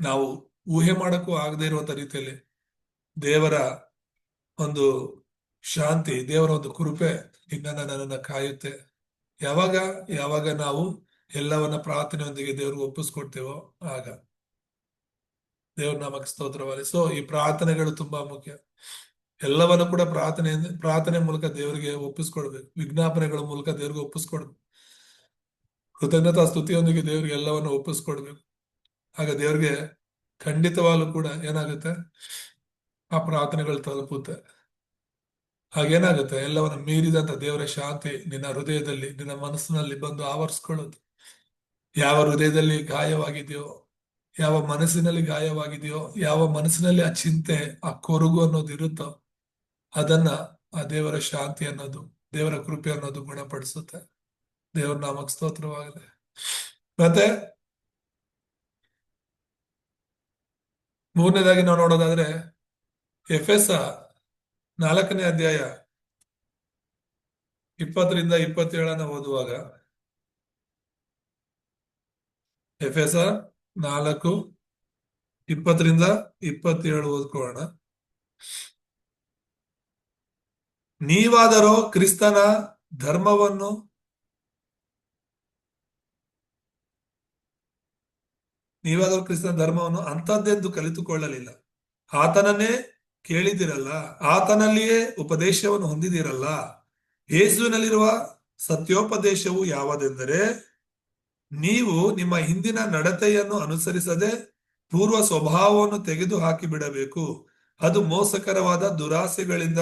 A: ನಾವು ಊಹೆ ಮಾಡಕ್ಕೂ ಆಗದೇ ಇರುವಂತ ರೀತಿಯಲ್ಲಿ ದೇವರ ಒಂದು ಶಾಂತಿ, ದೇವರ ಒಂದು ಕೃಪೆ ನಿನ್ನ ನನ್ನನ್ನು ಕಾಯುತ್ತೆ. ಯಾವಾಗ ಯಾವಾಗ ನಾವು ಎಲ್ಲವನ್ನ ಪ್ರಾರ್ಥನೆಯೊಂದಿಗೆ ದೇವ್ರಿಗೆ ಒಪ್ಪಿಸ್ಕೊಡ್ತೇವೋ ಆಗ ದೇವ್ರ ನಾಮಕ್ಕೆ ಸ್ತೋತ್ರವಾಗಿ ಸೊ ಈ ಪ್ರಾರ್ಥನೆಗಳು ತುಂಬಾ ಮುಖ್ಯ. ಎಲ್ಲವನ್ನು ಕೂಡ ಪ್ರಾರ್ಥನೆ ಪ್ರಾರ್ಥನೆ ಮೂಲಕ ದೇವರಿಗೆ ಒಪ್ಪಿಸ್ಕೊಡ್ಬೇಕು. ವಿಜ್ಞಾಪನೆಗಳ ಮೂಲಕ ದೇವ್ರಿಗೆ ಒಪ್ಪಿಸ್ಕೊಡ್ಬೇಕು. ಕೃತಜ್ಞತಾ ಸ್ತುತಿಯೊಂದಿಗೆ ದೇವರಿಗೆ ಎಲ್ಲವನ್ನು ಒಪ್ಪಿಸ್ಕೊಡ್ಬೇಕು. ಆಗ ದೇವ್ರಿಗೆ ಖಂಡಿತವಾಗ್ಲೂ ಕೂಡ ಏನಾಗುತ್ತೆ? ಆ ಪ್ರಾರ್ಥನೆಗಳು ತಲುಪುತ್ತೆ. ಹಾಗೇನಾಗುತ್ತೆ ಎಲ್ಲವನ್ನು ಮೀರಿದಂತ ದೇವರ ಶಾಂತಿ ನಿನ್ನ ಹೃದಯದಲ್ಲಿ, ನಿನ್ನ ಮನಸ್ಸಿನಲ್ಲಿ ಬಂದು ಆವರಿಸ್ಕೊಳ್ಳೋದು ಯಾವ ಹೃದಯದಲ್ಲಿ ಗಾಯವಾಗಿದೆಯೋ, ಯಾವ ಮನಸ್ಸಿನಲ್ಲಿ ಗಾಯವಾಗಿದೆಯೋ, ಯಾವ ಮನಸ್ಸಿನಲ್ಲಿ ಆ ಚಿಂತೆ, ಆ ಕೊರಗು ಅನ್ನೋದು ಇರುತ್ತೋ ಅದನ್ನ ಆ ದೇವರ ಶಾಂತಿ ಅನ್ನೋದು, ದೇವರ ಕೃಪೆ ಅನ್ನೋದು ಗುಣಪಡಿಸುತ್ತೆ. ದೇವರ ನಾಮಕ್ ಸ್ತೋತ್ರವಾಗಲಿ ಮತ್ತೆ ಮೂರನೇದಾಗಿ ನಾವು ನೋಡೋದಾದ್ರೆ ಎಫ್ ಎಸ್ ನಾಲ್ಕನೇ ಅಧ್ಯಾಯ ಇಪ್ಪತ್ತರಿಂದ ಇಪ್ಪತ್ತೇಳನ ಓದುವಾಗ ಎಫ್ ಎಸ್ ನಾಲ್ಕು ಇಪ್ಪತ್ತರಿಂದ ಇಪ್ಪತ್ತೇಳು ಓದ್ಕೊಳ್ಳೋಣ. ನೀವಾದರೋ ಕ್ರಿಸ್ತನ ಧರ್ಮವನ್ನು ನೀವಾದರೂ ಕ್ರಿಸ್ತನ ಧರ್ಮವನ್ನು ಅಂಥದ್ದೆಂದು ಕಲಿತುಕೊಳ್ಳಲಿಲ್ಲ. ಆತನನ್ನೇ ಕೇಳಿದಿರಲ್ಲ, ಆತನಲ್ಲಿಯೇ ಉಪದೇಶವನ್ನು ಹೊಂದಿದಿರಲ್ಲ. ಯೇಸುವಿನಲ್ಲಿರುವ ಸತ್ಯೋಪದೇಶವು ಯಾವುದೆಂದರೆ, ನೀವು ನಿಮ್ಮ ಹಿಂದಿನ ನಡತೆಯನ್ನು ಅನುಸರಿಸದೆ ಪೂರ್ವ ಸ್ವಭಾವವನ್ನು ತೆಗೆದು ಹಾಕಿಬಿಡಬೇಕು ಅದು ಮೋಸಕರವಾದ ದುರಾಸೆಗಳಿಂದ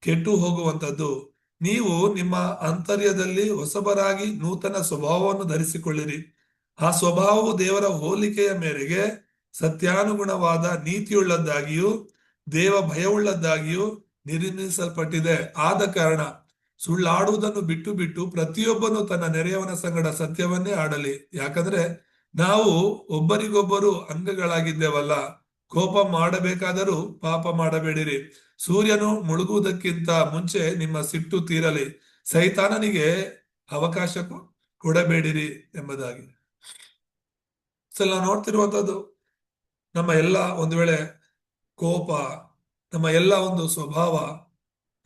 A: ಕೆಟ್ಟು ಹೋಗುವಂತದ್ದು ನೀವು ನಿಮ್ಮ ಅಂತರ್ಯದಲ್ಲಿ ಹೊಸಬರಾಗಿ ನೂತನ ಸ್ವಭಾವವನ್ನು ಧರಿಸಿಕೊಳ್ಳಿರಿ. ಆ ಸ್ವಭಾವವು ದೇವರ ಹೋಲಿಕೆಯ ಮೇರೆಗೆ ಸತ್ಯಾನುಗುಣವಾದ ನೀತಿಯುಳ್ಳದ್ದಾಗಿಯೂ, ದೇವ ಭಯವುಳ್ಳದ್ದಾಗಿಯೂ ನಿರ್ಮಿಸಲ್ಪಟ್ಟಿದೆ. ಆದ ಕಾರಣ ಸುಳ್ಳಾಡುವುದನ್ನು ಬಿಟ್ಟು ಬಿಟ್ಟು ಪ್ರತಿಯೊಬ್ಬನು ತನ್ನ ನೆರೆಯವನ ಸಂಗಡ ಸತ್ಯವನ್ನೇ ಆಡಲಿ. ಯಾಕಂದ್ರೆ ನಾವು ಒಬ್ಬರಿಗೊಬ್ಬರು ಅಂಗಗಳಾಗಿದ್ದೇವಲ್ಲ. ಕೋಪ ಮಾಡಬೇಕಾದರೂ ಪಾಪ ಮಾಡಬೇಡಿರಿ. ಸೂರ್ಯನು ಮುಳುಗುವುದಕ್ಕಿಂತ ಮುಂಚೆ ನಿಮ್ಮ ಸಿಟ್ಟು ತೀರಲಿ. ಸೈತಾನನಿಗೆ ಅವಕಾಶ ಕೊಡಬೇಡಿರಿ ಎಂಬುದಾಗಿ. ಸಲ ನಾವು ನೋಡ್ತಿರುವಂತದ್ದು ನಮ್ಮ ಎಲ್ಲ ಒಂದು ವೇಳೆ ಕೋಪ, ನಮ್ಮ ಎಲ್ಲ ಒಂದು ಸ್ವಭಾವ,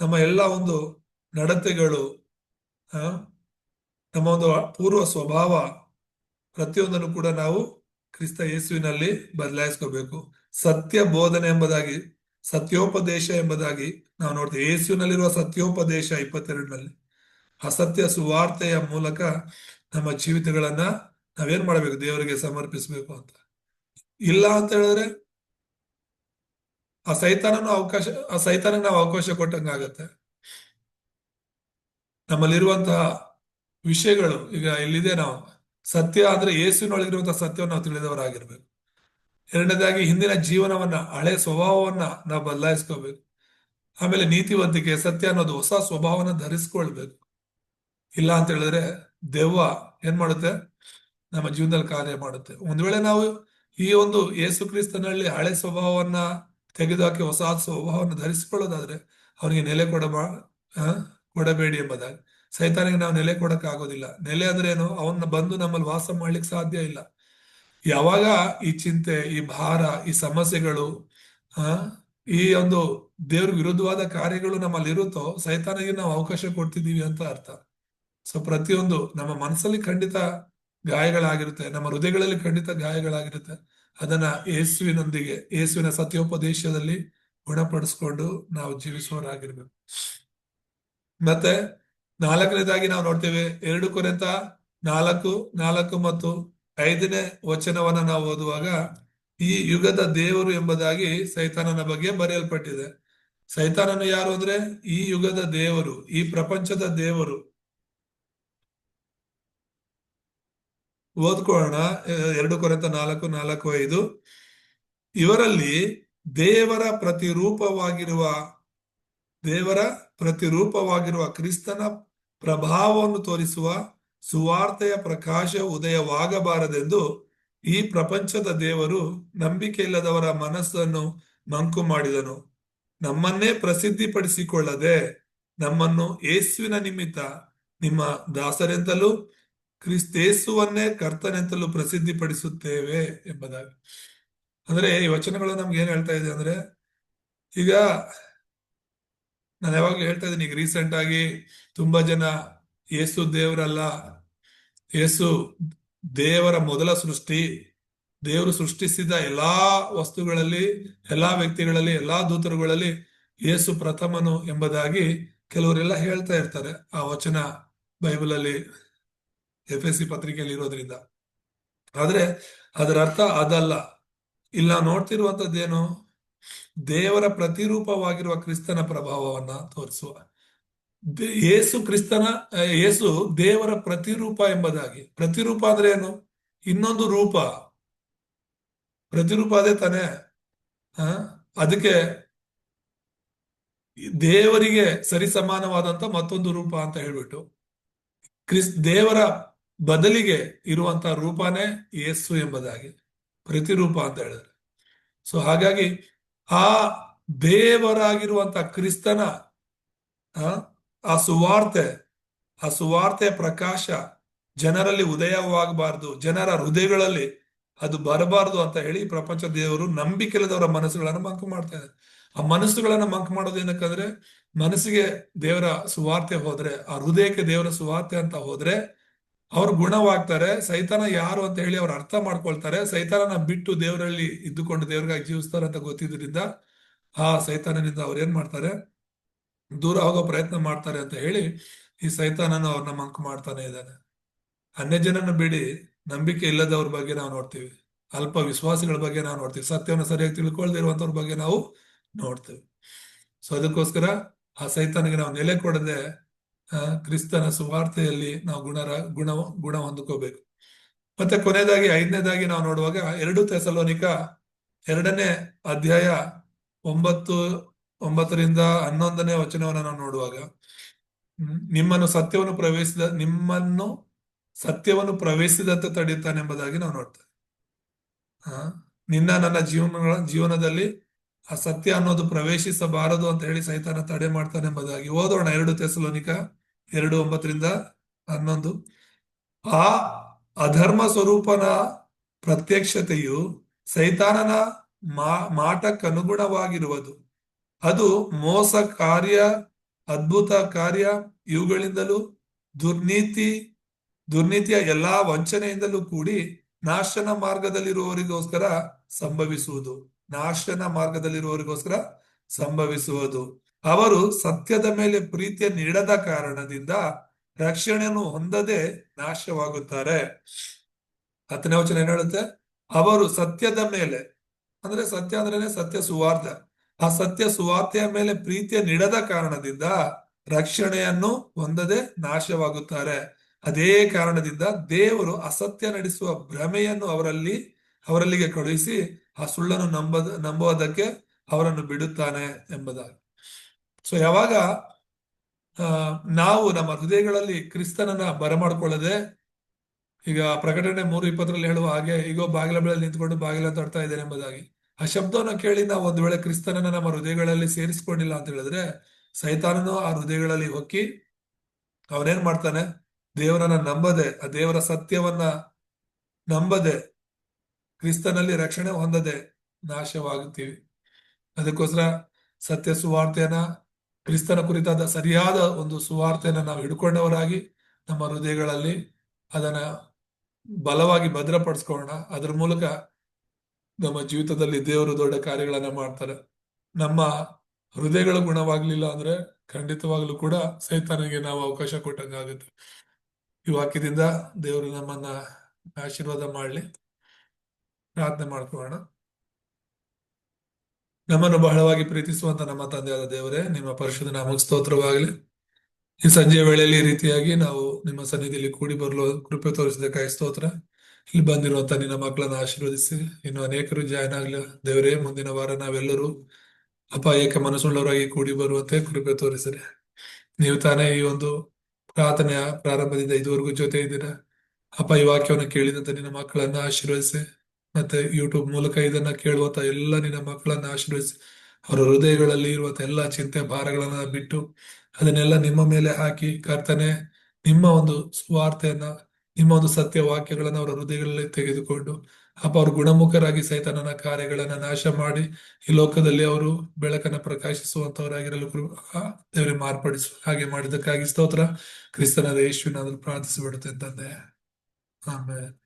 A: ನಮ್ಮ ಎಲ್ಲ ಒಂದು ನಡತೆಗಳು ನಮ್ಮ ಒಂದು ಪೂರ್ವ ಸ್ವಭಾವ, ಪ್ರತಿಯೊಂದನ್ನು ಕೂಡ ನಾವು ಕ್ರಿಸ್ತ ಯೇಸುವಿನಲ್ಲಿ ಬದಲಾಯಿಸ್ಕೋಬೇಕು. ಸತ್ಯ ಬೋಧನೆ ಎಂಬುದಾಗಿ ಸತ್ಯೋಪದೇಶ ಎಂಬುದಾಗಿ ನಾವು ನೋಡ್ತೀವಿ. ಏಸುನಲ್ಲಿರುವ ಸತ್ಯೋಪದೇಶ ಇಪ್ಪತ್ತೆರಡರಲ್ಲಿ. ಅಸತ್ಯ ಸುವಾರ್ತೆಯ ಮೂಲಕ ನಮ್ಮ ಜೀವಿತಗಳನ್ನ ನಾವೇನ್ ಮಾಡಬೇಕು? ದೇವರಿಗೆ ಸಮರ್ಪಿಸಬೇಕು ಅಂತ. ಇಲ್ಲ ಅಂತ ಹೇಳಿದ್ರೆ ಆ ಸೈತಾನನು ಅವಕಾಶ, ಆ ಸೈತಾನ ನಾವು ಅವಕಾಶ ಕೊಟ್ಟಂಗಾಗತ್ತೆ ನಮ್ಮಲ್ಲಿರುವಂತಹ ವಿಷಯಗಳು, ಈಗ ಇಲ್ಲಿದೆ ನಾವು. ಸತ್ಯ ಆದ್ರೆ ಯೇಸುವಿನೊಳಗಿರುವಂತಹ ಸತ್ಯವನ್ನು ನಾವು ತಿಳಿದವರಾಗಿರ್ಬೇಕು. ಎರಡನೇದಾಗಿ ಹಿಂದಿನ ಜೀವನವನ್ನ, ಹಳೆ ಸ್ವಭಾವವನ್ನ ನಾವು ಬದಲಾಯಿಸ್ಕೋಬೇಕು. ಆಮೇಲೆ ನೀತಿವಂತಿಕೆ, ಸತ್ಯ ಅನ್ನೋದು ಹೊಸ ಸ್ವಭಾವನ ಧರಿಸ್ಕೊಳ್ಬೇಕು. ಇಲ್ಲ ಅಂತ ಹೇಳಿದ್ರೆ ದೆವ್ವ ಏನ್ ಮಾಡುತ್ತೆ? ನಮ್ಮ ಜೀವನದಲ್ಲಿ ಕಾರ್ಯ ಮಾಡುತ್ತೆ. ಒಂದ್ ವೇಳೆ ನಾವು ಈ ಒಂದು ಯೇಸು ಕ್ರಿಸ್ತನಲ್ಲಿ ಹಳೆ ಸ್ವಭಾವವನ್ನ ತೆಗೆದುಹಾಕಿ ಹೊಸ ಸ್ವಭಾವವನ್ನು ಧರಿಸಿಕೊಳ್ಳೋದಾದ್ರೆ ಅವನಿಗೆ ನೆಲೆ ಕೊಡಬಾ ಕೊಡಬೇಡಿ ಎಂಬುದಾಗಿ. ಸೈತಾನಿಗೆ ನಾವು ನೆಲೆ ಕೊಡಕ್ಕಾಗೋದಿಲ್ಲ. ನೆಲೆ ಅಂದ್ರೆ ಏನು? ಅವನ್ನ ಬಂದು ನಮ್ಮಲ್ಲಿ ವಾಸ ಮಾಡ್ಲಿಕ್ಕೆ ಸಾಧ್ಯ ಇಲ್ಲ. ಯಾವಾಗ ಈ ಚಿಂತೆ, ಈ ಭಾರ, ಈ ಸಮಸ್ಯೆಗಳು, ಆ, ಈ ಒಂದು ದೇವ್ರ ವಿರುದ್ಧವಾದ ಕಾರ್ಯಗಳು ನಮ್ಮಲ್ಲಿ ಇರುತ್ತೋ ಸೈತಾನಿಗೆ ನಾವು ಅವಕಾಶ ಕೊಡ್ತಿದೀವಿ ಅಂತ ಅರ್ಥ. ಸೊ ಪ್ರತಿಯೊಂದು ನಮ್ಮ ಮನಸ್ಸಲ್ಲಿ ಖಂಡಿತ ಗಾಯಗಳಾಗಿರುತ್ತೆ, ನಮ್ಮ ಹೃದಯಗಳಲ್ಲಿ ಖಂಡಿತ ಗಾಯಗಳಾಗಿರುತ್ತೆ. ಅದನ್ನ ಯೇಸುವಿನೊಂದಿಗೆ, ಯೇಸುವಿನ ಸತ್ಯೋಪದೇಶದಲ್ಲಿ ಗುಣಪಡಿಸ್ಕೊಂಡು ನಾವು ಜೀವಿಸುವವರಾಗಿರ್ಬೇಕು. ಮತ್ತೆ ನಾಲ್ಕನೇದಾಗಿ ನಾವು ನೋಡ್ತೇವೆ, ಎರಡು ಕೊರೆತ ನಾಲ್ಕು ನಾಲ್ಕು ಮತ್ತು ಐದನೇ ವಚನವನ್ನ ನಾವು ಓದುವಾಗ, ಈ ಯುಗದ ದೇವರು ಎಂಬುದಾಗಿ ಸೈತಾನನ ಬಗ್ಗೆ ಬರೆಯಲ್ಪಟ್ಟಿದೆ. ಸೈತಾನನು ಯಾರು ಅಂದ್ರೆ? ಈ ಯುಗದ ದೇವರು, ಈ ಪ್ರಪಂಚದ ದೇವರು. ಓದ್ಕೊಳ್ಳೋಣ ಎರಡು ಕೊರೆತ ನಾಲ್ಕು ನಾಲ್ಕು, ಐದು. ಇವರಲ್ಲಿ ದೇವರ ಪ್ರತಿರೂಪವಾಗಿರುವ ದೇವರ ಪ್ರತಿರೂಪವಾಗಿರುವ ಕ್ರಿಸ್ತನ ಪ್ರಭಾವವನ್ನು ತೋರಿಸುವ ಸುವಾರ್ತೆಯ ಪ್ರಕಾಶ ಉದಯವಾಗಬಾರದೆಂದು ಈ ಪ್ರಪಂಚದ ದೇವರು ನಂಬಿಕೆಯಿಲ್ಲದವರ ಮನಸ್ಸನ್ನು ಮಂಕು ಮಾಡಿದನು. ನಮ್ಮನ್ನೇ ಪ್ರಸಿದ್ಧಿಪಡಿಸಿಕೊಳ್ಳದೆ ನಮ್ಮನ್ನು ಏಸುವಿನ ನಿಮಿತ್ತ, ನಿಮ್ಮ ದಾಸರೆಂತಲೂ ಕ್ರಿಸ್ತೇಸುವನ್ನೇ ಕರ್ತನೆಂತಲೂ ಪ್ರಸಿದ್ಧಿಪಡಿಸುತ್ತೇವೆ ಎಂಬುದಾಗಿ. ಅಂದ್ರೆ ಈ ವಚನಗಳು ನಮ್ಗೆ ಏನ್ ಹೇಳ್ತಾ ಇದೆ ಅಂದ್ರೆ, ಈಗ ನಾನು ಯಾವಾಗ್ಲೂ ಹೇಳ್ತಾ ಇದ್ದೀನಿ, ಈಗ ರೀಸೆಂಟ್ ಆಗಿ ತುಂಬಾ ಜನ ಯೇಸು ದೇವರಲ್ಲ. ಯೇಸು ದೇವರ ಮೊದಲ ಸೃಷ್ಟಿ, ದೇವರು ಸೃಷ್ಟಿಸಿದ ಎಲ್ಲಾ ವಸ್ತುಗಳಲ್ಲಿ, ಎಲ್ಲಾ ವ್ಯಕ್ತಿಗಳಲ್ಲಿ, ಎಲ್ಲಾ ದೂತರುಗಳಲ್ಲಿ ಯೇಸು ಪ್ರಥಮನು ಎಂಬುದಾಗಿ ಕೆಲವರೆಲ್ಲ ಹೇಳ್ತಾ ಇರ್ತಾರೆ ಆ ವಚನ ಬೈಬಲ್ ಅಲ್ಲಿ ಎಫ್ ಎಸ್ ಸಿ ಪತ್ರಿಕೆಯಲ್ಲಿ ಇರೋದ್ರಿಂದ. ಆದ್ರೆ ಅದರ ಅರ್ಥ ಅದಲ್ಲ. ಇಲ್ಲ ನೋಡ್ತಿರುವಂತದ್ದೇನು ದೇವರ ಪ್ರತಿರೂಪವಾಗಿರುವ ಕ್ರಿಸ್ತನ ಪ್ರಭಾವವನ್ನ ತೋರಿಸುವ. ಯೇಸು ಕ್ರಿಸ್ತನ ಯೇಸು ದೇವರ ಪ್ರತಿರೂಪ ಎಂಬುದಾಗಿ. ಪ್ರತಿರೂಪ ಅಂದ್ರೆ ಏನು? ಇನ್ನೊಂದು ರೂಪ. ಪ್ರತಿರೂಪ ಅದೇ ತಾನೇ. ಅದಕ್ಕೆ ದೇವರಿಗೆ ಸರಿಸಮಾನವಾದಂತ ಮತ್ತೊಂದು ರೂಪ ಅಂತ ಹೇಳ್ಬಿಟ್ಟು, ಕ್ರಿಸ್, ದೇವರ ಬದಲಿಗೆ ಇರುವಂತ ರೂಪನೇ ಯೇಸು ಎಂಬುದಾಗಿ. ಪ್ರತಿರೂಪ ಅಂತ ಹೇಳಿದ್ರೆ. ಸೊ ಹಾಗಾಗಿ ಆ ದೇವರಾಗಿರುವಂತ ಕ್ರಿಸ್ತನ ಆ, ಸುವಾರ್ತೆ ಆ ಸುವಾರ್ತೆಯ ಪ್ರಕಾಶ ಜನರಲ್ಲಿ ಉದಯವಾಗಬಾರ್ದು ಜನರ ಹೃದಯಗಳಲ್ಲಿ ಅದು ಬರಬಾರದು ಅಂತ ಹೇಳಿ ಪ್ರಪಂಚ ದೇವರು ನಂಬಿಕೆಲ್ಲದವರ ಮನಸ್ಸುಗಳನ್ನ ಮಂಕ ಮಾಡ್ತಾ ಆ ಮನಸ್ಸುಗಳನ್ನ ಮಂಕ ಮಾಡೋದು ಏನಕ್ಕಂದ್ರೆ ಮನಸ್ಸಿಗೆ ದೇವರ ಸುವಾರ್ತೆ ಹೋದ್ರೆ ಆ ಹೃದಯಕ್ಕೆ ದೇವರ ಸುವಾರ್ತೆ ಅಂತ ಹೋದ್ರೆ ಅವ್ರು ಗುಣವಾಗ್ತಾರೆ ಸೈತಾನ ಯಾರು ಅಂತ ಹೇಳಿ ಅವ್ರು ಅರ್ಥ ಮಾಡ್ಕೊಳ್ತಾರೆ ಸೈತಾನನ ಬಿಟ್ಟು ದೇವರಲ್ಲಿ ಇದ್ದುಕೊಂಡು ದೇವ್ರಿಗಾಗಿ ಜೀವಿಸ್ತಾರೆ ಅಂತ ಗೊತ್ತಿದ್ದರಿಂದ ಆ ಸೈತಾನನಿಂದ ಅವ್ರು ಏನ್ ಮಾಡ್ತಾರೆ? ದೂರ ಹೋಗೋ ಪ್ರಯತ್ನ ಮಾಡ್ತಾರೆ ಅಂತ ಹೇಳಿ ಈ ಸೈತಾನನು ಅವ್ರನ್ನ ಮಂಕು ಮಾಡ್ತಾನೆ ಇದ್ದಾನೆ. ಅನ್ಯ ಜನನ ಬಿಡಿ, ನಂಬಿಕೆ ಇಲ್ಲದವ್ರ ಬಗ್ಗೆ ನಾವು ನೋಡ್ತೀವಿ. ಅಲ್ಪ ವಿಶ್ವಾಸಿಗಳ ಬಗ್ಗೆ ನಾವು ನೋಡ್ತೀವಿ. ಸತ್ಯವನ್ನು ಸರಿಯಾಗಿ ತಿಳ್ಕೊಳ್ದೆ ಇರುವಂತವ್ರ ಬಗ್ಗೆ ನಾವು ನೋಡ್ತೀವಿ. ಸೊ ಅದಕ್ಕೋಸ್ಕರ ಆ ಸೈತಾನಿಗೆ ನಾವು ನೆಲೆ ಕೊಡದೆ ಕ್ರಿಸ್ತನ ಸುವಾರ್ತೆಯಲ್ಲಿ ನಾವು ಗುಣರ, ಗುಣ ಗುಣ ಹೊಂದ್ಕೋಬೇಕು. ಮತ್ತೆ ಕೊನೆಯದಾಗಿ, ಐದನೇದಾಗಿ ನಾವು ನೋಡುವಾಗ ಎರಡು ತೆಸಲೋನಿಕ ಎರಡನೇ ಅಧ್ಯಾಯ ಒಂಬತ್ತು ಒಂಬತ್ತರಿಂದ ಹನ್ನೊಂದನೇ ವಚನವನ್ನು ನಾವು ನೋಡುವಾಗ ನಿಮ್ಮನ್ನು ಸತ್ಯವನ್ನು ಪ್ರವೇಶಿಸಿದ, ನಿಮ್ಮನ್ನು ಸತ್ಯವನ್ನು ಪ್ರವೇಶಿಸಿದಂತೆ ತಡೆಯುತ್ತಾನೆಂಬುದಾಗಿ ನಾವು ನೋಡ್ತೇವೆ. ನಿನ್ನ ನನ್ನ ಜೀವನ ಜೀವನದಲ್ಲಿ ಆ ಸತ್ಯ ಅನ್ನೋದು ಪ್ರವೇಶಿಸಬಾರದು ಅಂತ ಹೇಳಿ ಸೈತಾನ ತಡೆ ಮಾಡ್ತಾನೆ ಎಂಬುದಾಗಿ ಓದೋಣ. ಎರಡು ತೆಸಲೋನಿಕ ಎರಡು ಒಂಬತ್ತರಿಂದ ಹನ್ನೊಂದು. ಆ ಅಧರ್ಮ ಸ್ವರೂಪನ ಪ್ರತ್ಯಕ್ಷತೆಯು ಸೈತಾನನ ಮಾಟಕ್ಕನುಗುಣವಾಗಿರುವುದು. ಅದು ಮೋಸ ಕಾರ್ಯ, ಅದ್ಭುತ ಕಾರ್ಯ, ಇವುಗಳಿಂದಲೂ ದುರ್ನೀತಿ, ದುರ್ನೀತಿಯ ಎಲ್ಲಾ ವಂಚನೆಯಿಂದಲೂ ಕೂಡಿ ನಾಶನ ಮಾರ್ಗದಲ್ಲಿರುವವರಿಗೋಸ್ಕರ ಸಂಭವಿಸುವುದು. ನಾಶನ ಮಾರ್ಗದಲ್ಲಿರುವವರಿಗೋಸ್ಕರ ಸಂಭವಿಸುವುದು. ಅವರು ಸತ್ಯದ ಮೇಲೆ ಪ್ರೀತಿಯ ನೀಡದ ಕಾರಣದಿಂದ ರಕ್ಷಣೆಯನ್ನು ಹೊಂದದೆ ನಾಶವಾಗುತ್ತಾರೆ. ಹತ್ತನೇ ವಚನ ಏನ್ ಹೇಳುತ್ತೆ? ಅವರು ಸತ್ಯದ ಮೇಲೆ, ಅಂದ್ರೆ ಸತ್ಯ ಅಂದ್ರೇನೆ ಸತ್ಯ ಸುವಾರ್ಥ. ಆ ಸತ್ಯ ಸುವಾರ್ತೆಯ ಮೇಲೆ ಪ್ರೀತಿಯ ನೀಡದ ಕಾರಣದಿಂದ ರಕ್ಷಣೆಯನ್ನು ಹೊಂದದೆ ನಾಶವಾಗುತ್ತಾರೆ. ಅದೇ ಕಾರಣದಿಂದ ದೇವರು ಅಸತ್ಯ ನಡೆಸುವ ಭ್ರಮೆಯನ್ನು ಅವರಲ್ಲಿ, ಅವರಲ್ಲಿಗೆ ಕಳುಹಿಸಿ ಆ ಸುಳ್ಳನ್ನು ನಂಬ ನಂಬುವುದಕ್ಕೆ ಅವರನ್ನು ಬಿಡುತ್ತಾನೆ ಎಂಬುದಾಗಿ. ಸೊ ಯಾವಾಗ ನಾವು ನಮ್ಮ ಹೃದಯಗಳಲ್ಲಿ ಕ್ರಿಸ್ತನನ್ನ ಬರಮಾಡ್ಕೊಳ್ಳದೆ, ಈಗ ಪ್ರಕಟಣೆ ಮೂರು ಇಪ್ಪತ್ತರಲ್ಲಿ ಹೇಳುವ ಹಾಗೆ ಈಗ ಬಾಗಿಲ ಬಳಿ ನಿಂತ್ಕೊಂಡು ಬಾಗಿಲ ತಡ್ತಾ ಇದ್ದೇನೆ ಎಂಬುದಾಗಿ. ಆ ಶಬ್ದವನ್ನು ಕೇಳಿ ನಾವು ಒಂದು ವೇಳೆ ಕ್ರಿಸ್ತನನ್ನ ನಮ್ಮ ಹೃದಯಗಳಲ್ಲಿ ಸೇರಿಸಿಕೊಂಡಿಲ್ಲ ಅಂತ ಹೇಳಿದ್ರೆ ಸೈತಾನನು ಆ ಹೃದಯಗಳಲ್ಲಿ ಹೊಕ್ಕಿ ಅವನೇನ್ ಮಾಡ್ತಾನೆ? ದೇವರನ್ನ ನಂಬದೆ, ಆ ದೇವರ ಸತ್ಯವನ್ನ ನಂಬದೆ, ಕ್ರಿಸ್ತನಲ್ಲಿ ರಕ್ಷಣೆ ಹೊಂದದೆ ನಾಶವಾಗುತ್ತೀವಿ. ಅದಕ್ಕೋಸ್ಕರ ಸತ್ಯ ಸುವಾರ್ತೆಯನ್ನ, ಕ್ರಿಸ್ತನ ಕುರಿತಾದ ಸರಿಯಾದ ಒಂದು ಸುವಾರ್ತೆಯನ್ನು ನಾವು ಹಿಡ್ಕೊಂಡವರಾಗಿ ನಮ್ಮ ಹೃದಯಗಳಲ್ಲಿ ಅದನ್ನ ಬಲವಾಗಿ ಭದ್ರಪಡಿಸ್ಕೊಳ್ಳೋಣ. ಅದ್ರ ಮೂಲಕ ನಮ್ಮ ಜೀವಿತದಲ್ಲಿ ದೇವರು ದೊಡ್ಡ ಕಾರ್ಯಗಳನ್ನ ಮಾಡ್ತಾರೆ. ನಮ್ಮ ಹೃದಯಗಳ ಗುಣವಾಗ್ಲಿಲ್ಲ ಅಂದ್ರೆ ಖಂಡಿತವಾಗ್ಲೂ ಕೂಡ ಸೈತಾನಿಗೆ ನಾವು ಅವಕಾಶ ಕೊಟ್ಟಂಗಾಗುತ್ತೆ ಈ ವಾಕ್ಯದಿಂದ ದೇವರು ನಮ್ಮನ್ನ ಆಶೀರ್ವಾದ ಮಾಡ್ಲಿ. ಪ್ರಾರ್ಥನೆ ಮಾಡ್ಕೊಳ್ಳೋಣ. ನಮ್ಮನ್ನು ಬಹಳವಾಗಿ ಪ್ರೀತಿಸುವಂತ ನಮ್ಮ ತಂದೆಯಾದ ದೇವರೇ, ನಿಮ್ಮ ಪರಿಶುದ್ಧ ನಾಮಕ್ಕೆ ಸ್ತೋತ್ರವಾಗಲಿ. ಈ ಸಂಜೆ ವೇಳೆಯಲ್ಲಿ ರೀತಿಯಾಗಿ ನಾವು ನಿಮ್ಮ ಸನ್ನಿಧಿಯಲ್ಲಿ ಕೂಡಿ ಬರಲು ಕೃಪೆ ತೋರಿಸಿದಕ್ಕಾಗಿ ಸ್ತೋತ್ರ. ಇಲ್ಲಿ ಬಂದಿರುವಂತ ನಿನ್ನ ಮಕ್ಕಳನ್ನ ಆಶೀರ್ವದಿಸಿ. ಇನ್ನು ಅನೇಕರು ಜಾಯ್ನ್ ಆಗ್ಲಿ. ದೇವರೇ, ಮುಂದಿನ ವಾರ ನಾವೆಲ್ಲರೂ ಅಪಾಯಕ್ಕೆ ಮನಸ್ಸುಳ್ಳವರಾಗಿ ಕೂಡಿ ಬರುವಂತೆ ಕೃಪೆ ತೋರಿಸಿರಿ. ನೀವು ತಾನೇ ಈ ಒಂದು ಪ್ರಾರ್ಥನೆಯ ಪ್ರಾರಂಭದಿಂದ ಇದುವರೆಗೂ ಜೊತೆ ಇದ್ದೀರಾ ಅಪ್ಪ ಈ ವಾಕ್ಯವನ್ನು ಕೇಳಿದಂತ ನಿನ್ನ ಮಕ್ಕಳನ್ನ ಆಶೀರ್ವದಿಸಿ ಮತ್ತೆ ಯೂಟ್ಯೂಬ್ ಮೂಲಕ ಇದನ್ನ ಕೇಳುವಂತ ಎಲ್ಲ ನಿನ್ನ ಮಕ್ಕಳನ್ನ ಆಶೀರ್ವದಿಸಿ. ಅವರ ಹೃದಯಗಳಲ್ಲಿ ಇರುವಂತ ಎಲ್ಲ ಚಿಂತೆ ಭಾರಗಳನ್ನ ಬಿಟ್ಟು ಅದನ್ನೆಲ್ಲ ನಿಮ್ಮ ಮೇಲೆ ಹಾಕಿ ಕರ್ತನೆ, ನಿಮ್ಮ ಒಂದು ಸುವಾರ್ತೆಯನ್ನ ನಿಮ್ಮ ಒಂದು ಸತ್ಯ ವಾಕ್ಯಗಳನ್ನು ಅವರ ಹೃದಯಗಳಲ್ಲಿ ತೆಗೆದುಕೊಂಡು, ಅಪ್ಪ, ಅವರು ಗುಣಮುಖರಾಗಿ ಸಹಿತ ನನ್ನ ಕಾರ್ಯಗಳನ್ನು ನಾಶ ಮಾಡಿ, ಈ ಲೋಕದಲ್ಲಿ ಅವರು ಬೆಳಕನ್ನು ಪ್ರಕಾಶಿಸುವಂತವರಾಗಿರಲು ದೇವರೇ ಮಾರ್ಪಡಿಸು ಹಾಗೆ ಮಾಡಿದ್ದಕ್ಕಾಗಿ ಸ್ತೋತ್ರ. ಕ್ರಿಸ್ತನ ಯೇಸುವಿನ ಪ್ರಾರ್ಥಿಸಿಬಿಡುತ್ತೆ ತಂದೆ. ಆಮೇಲೆ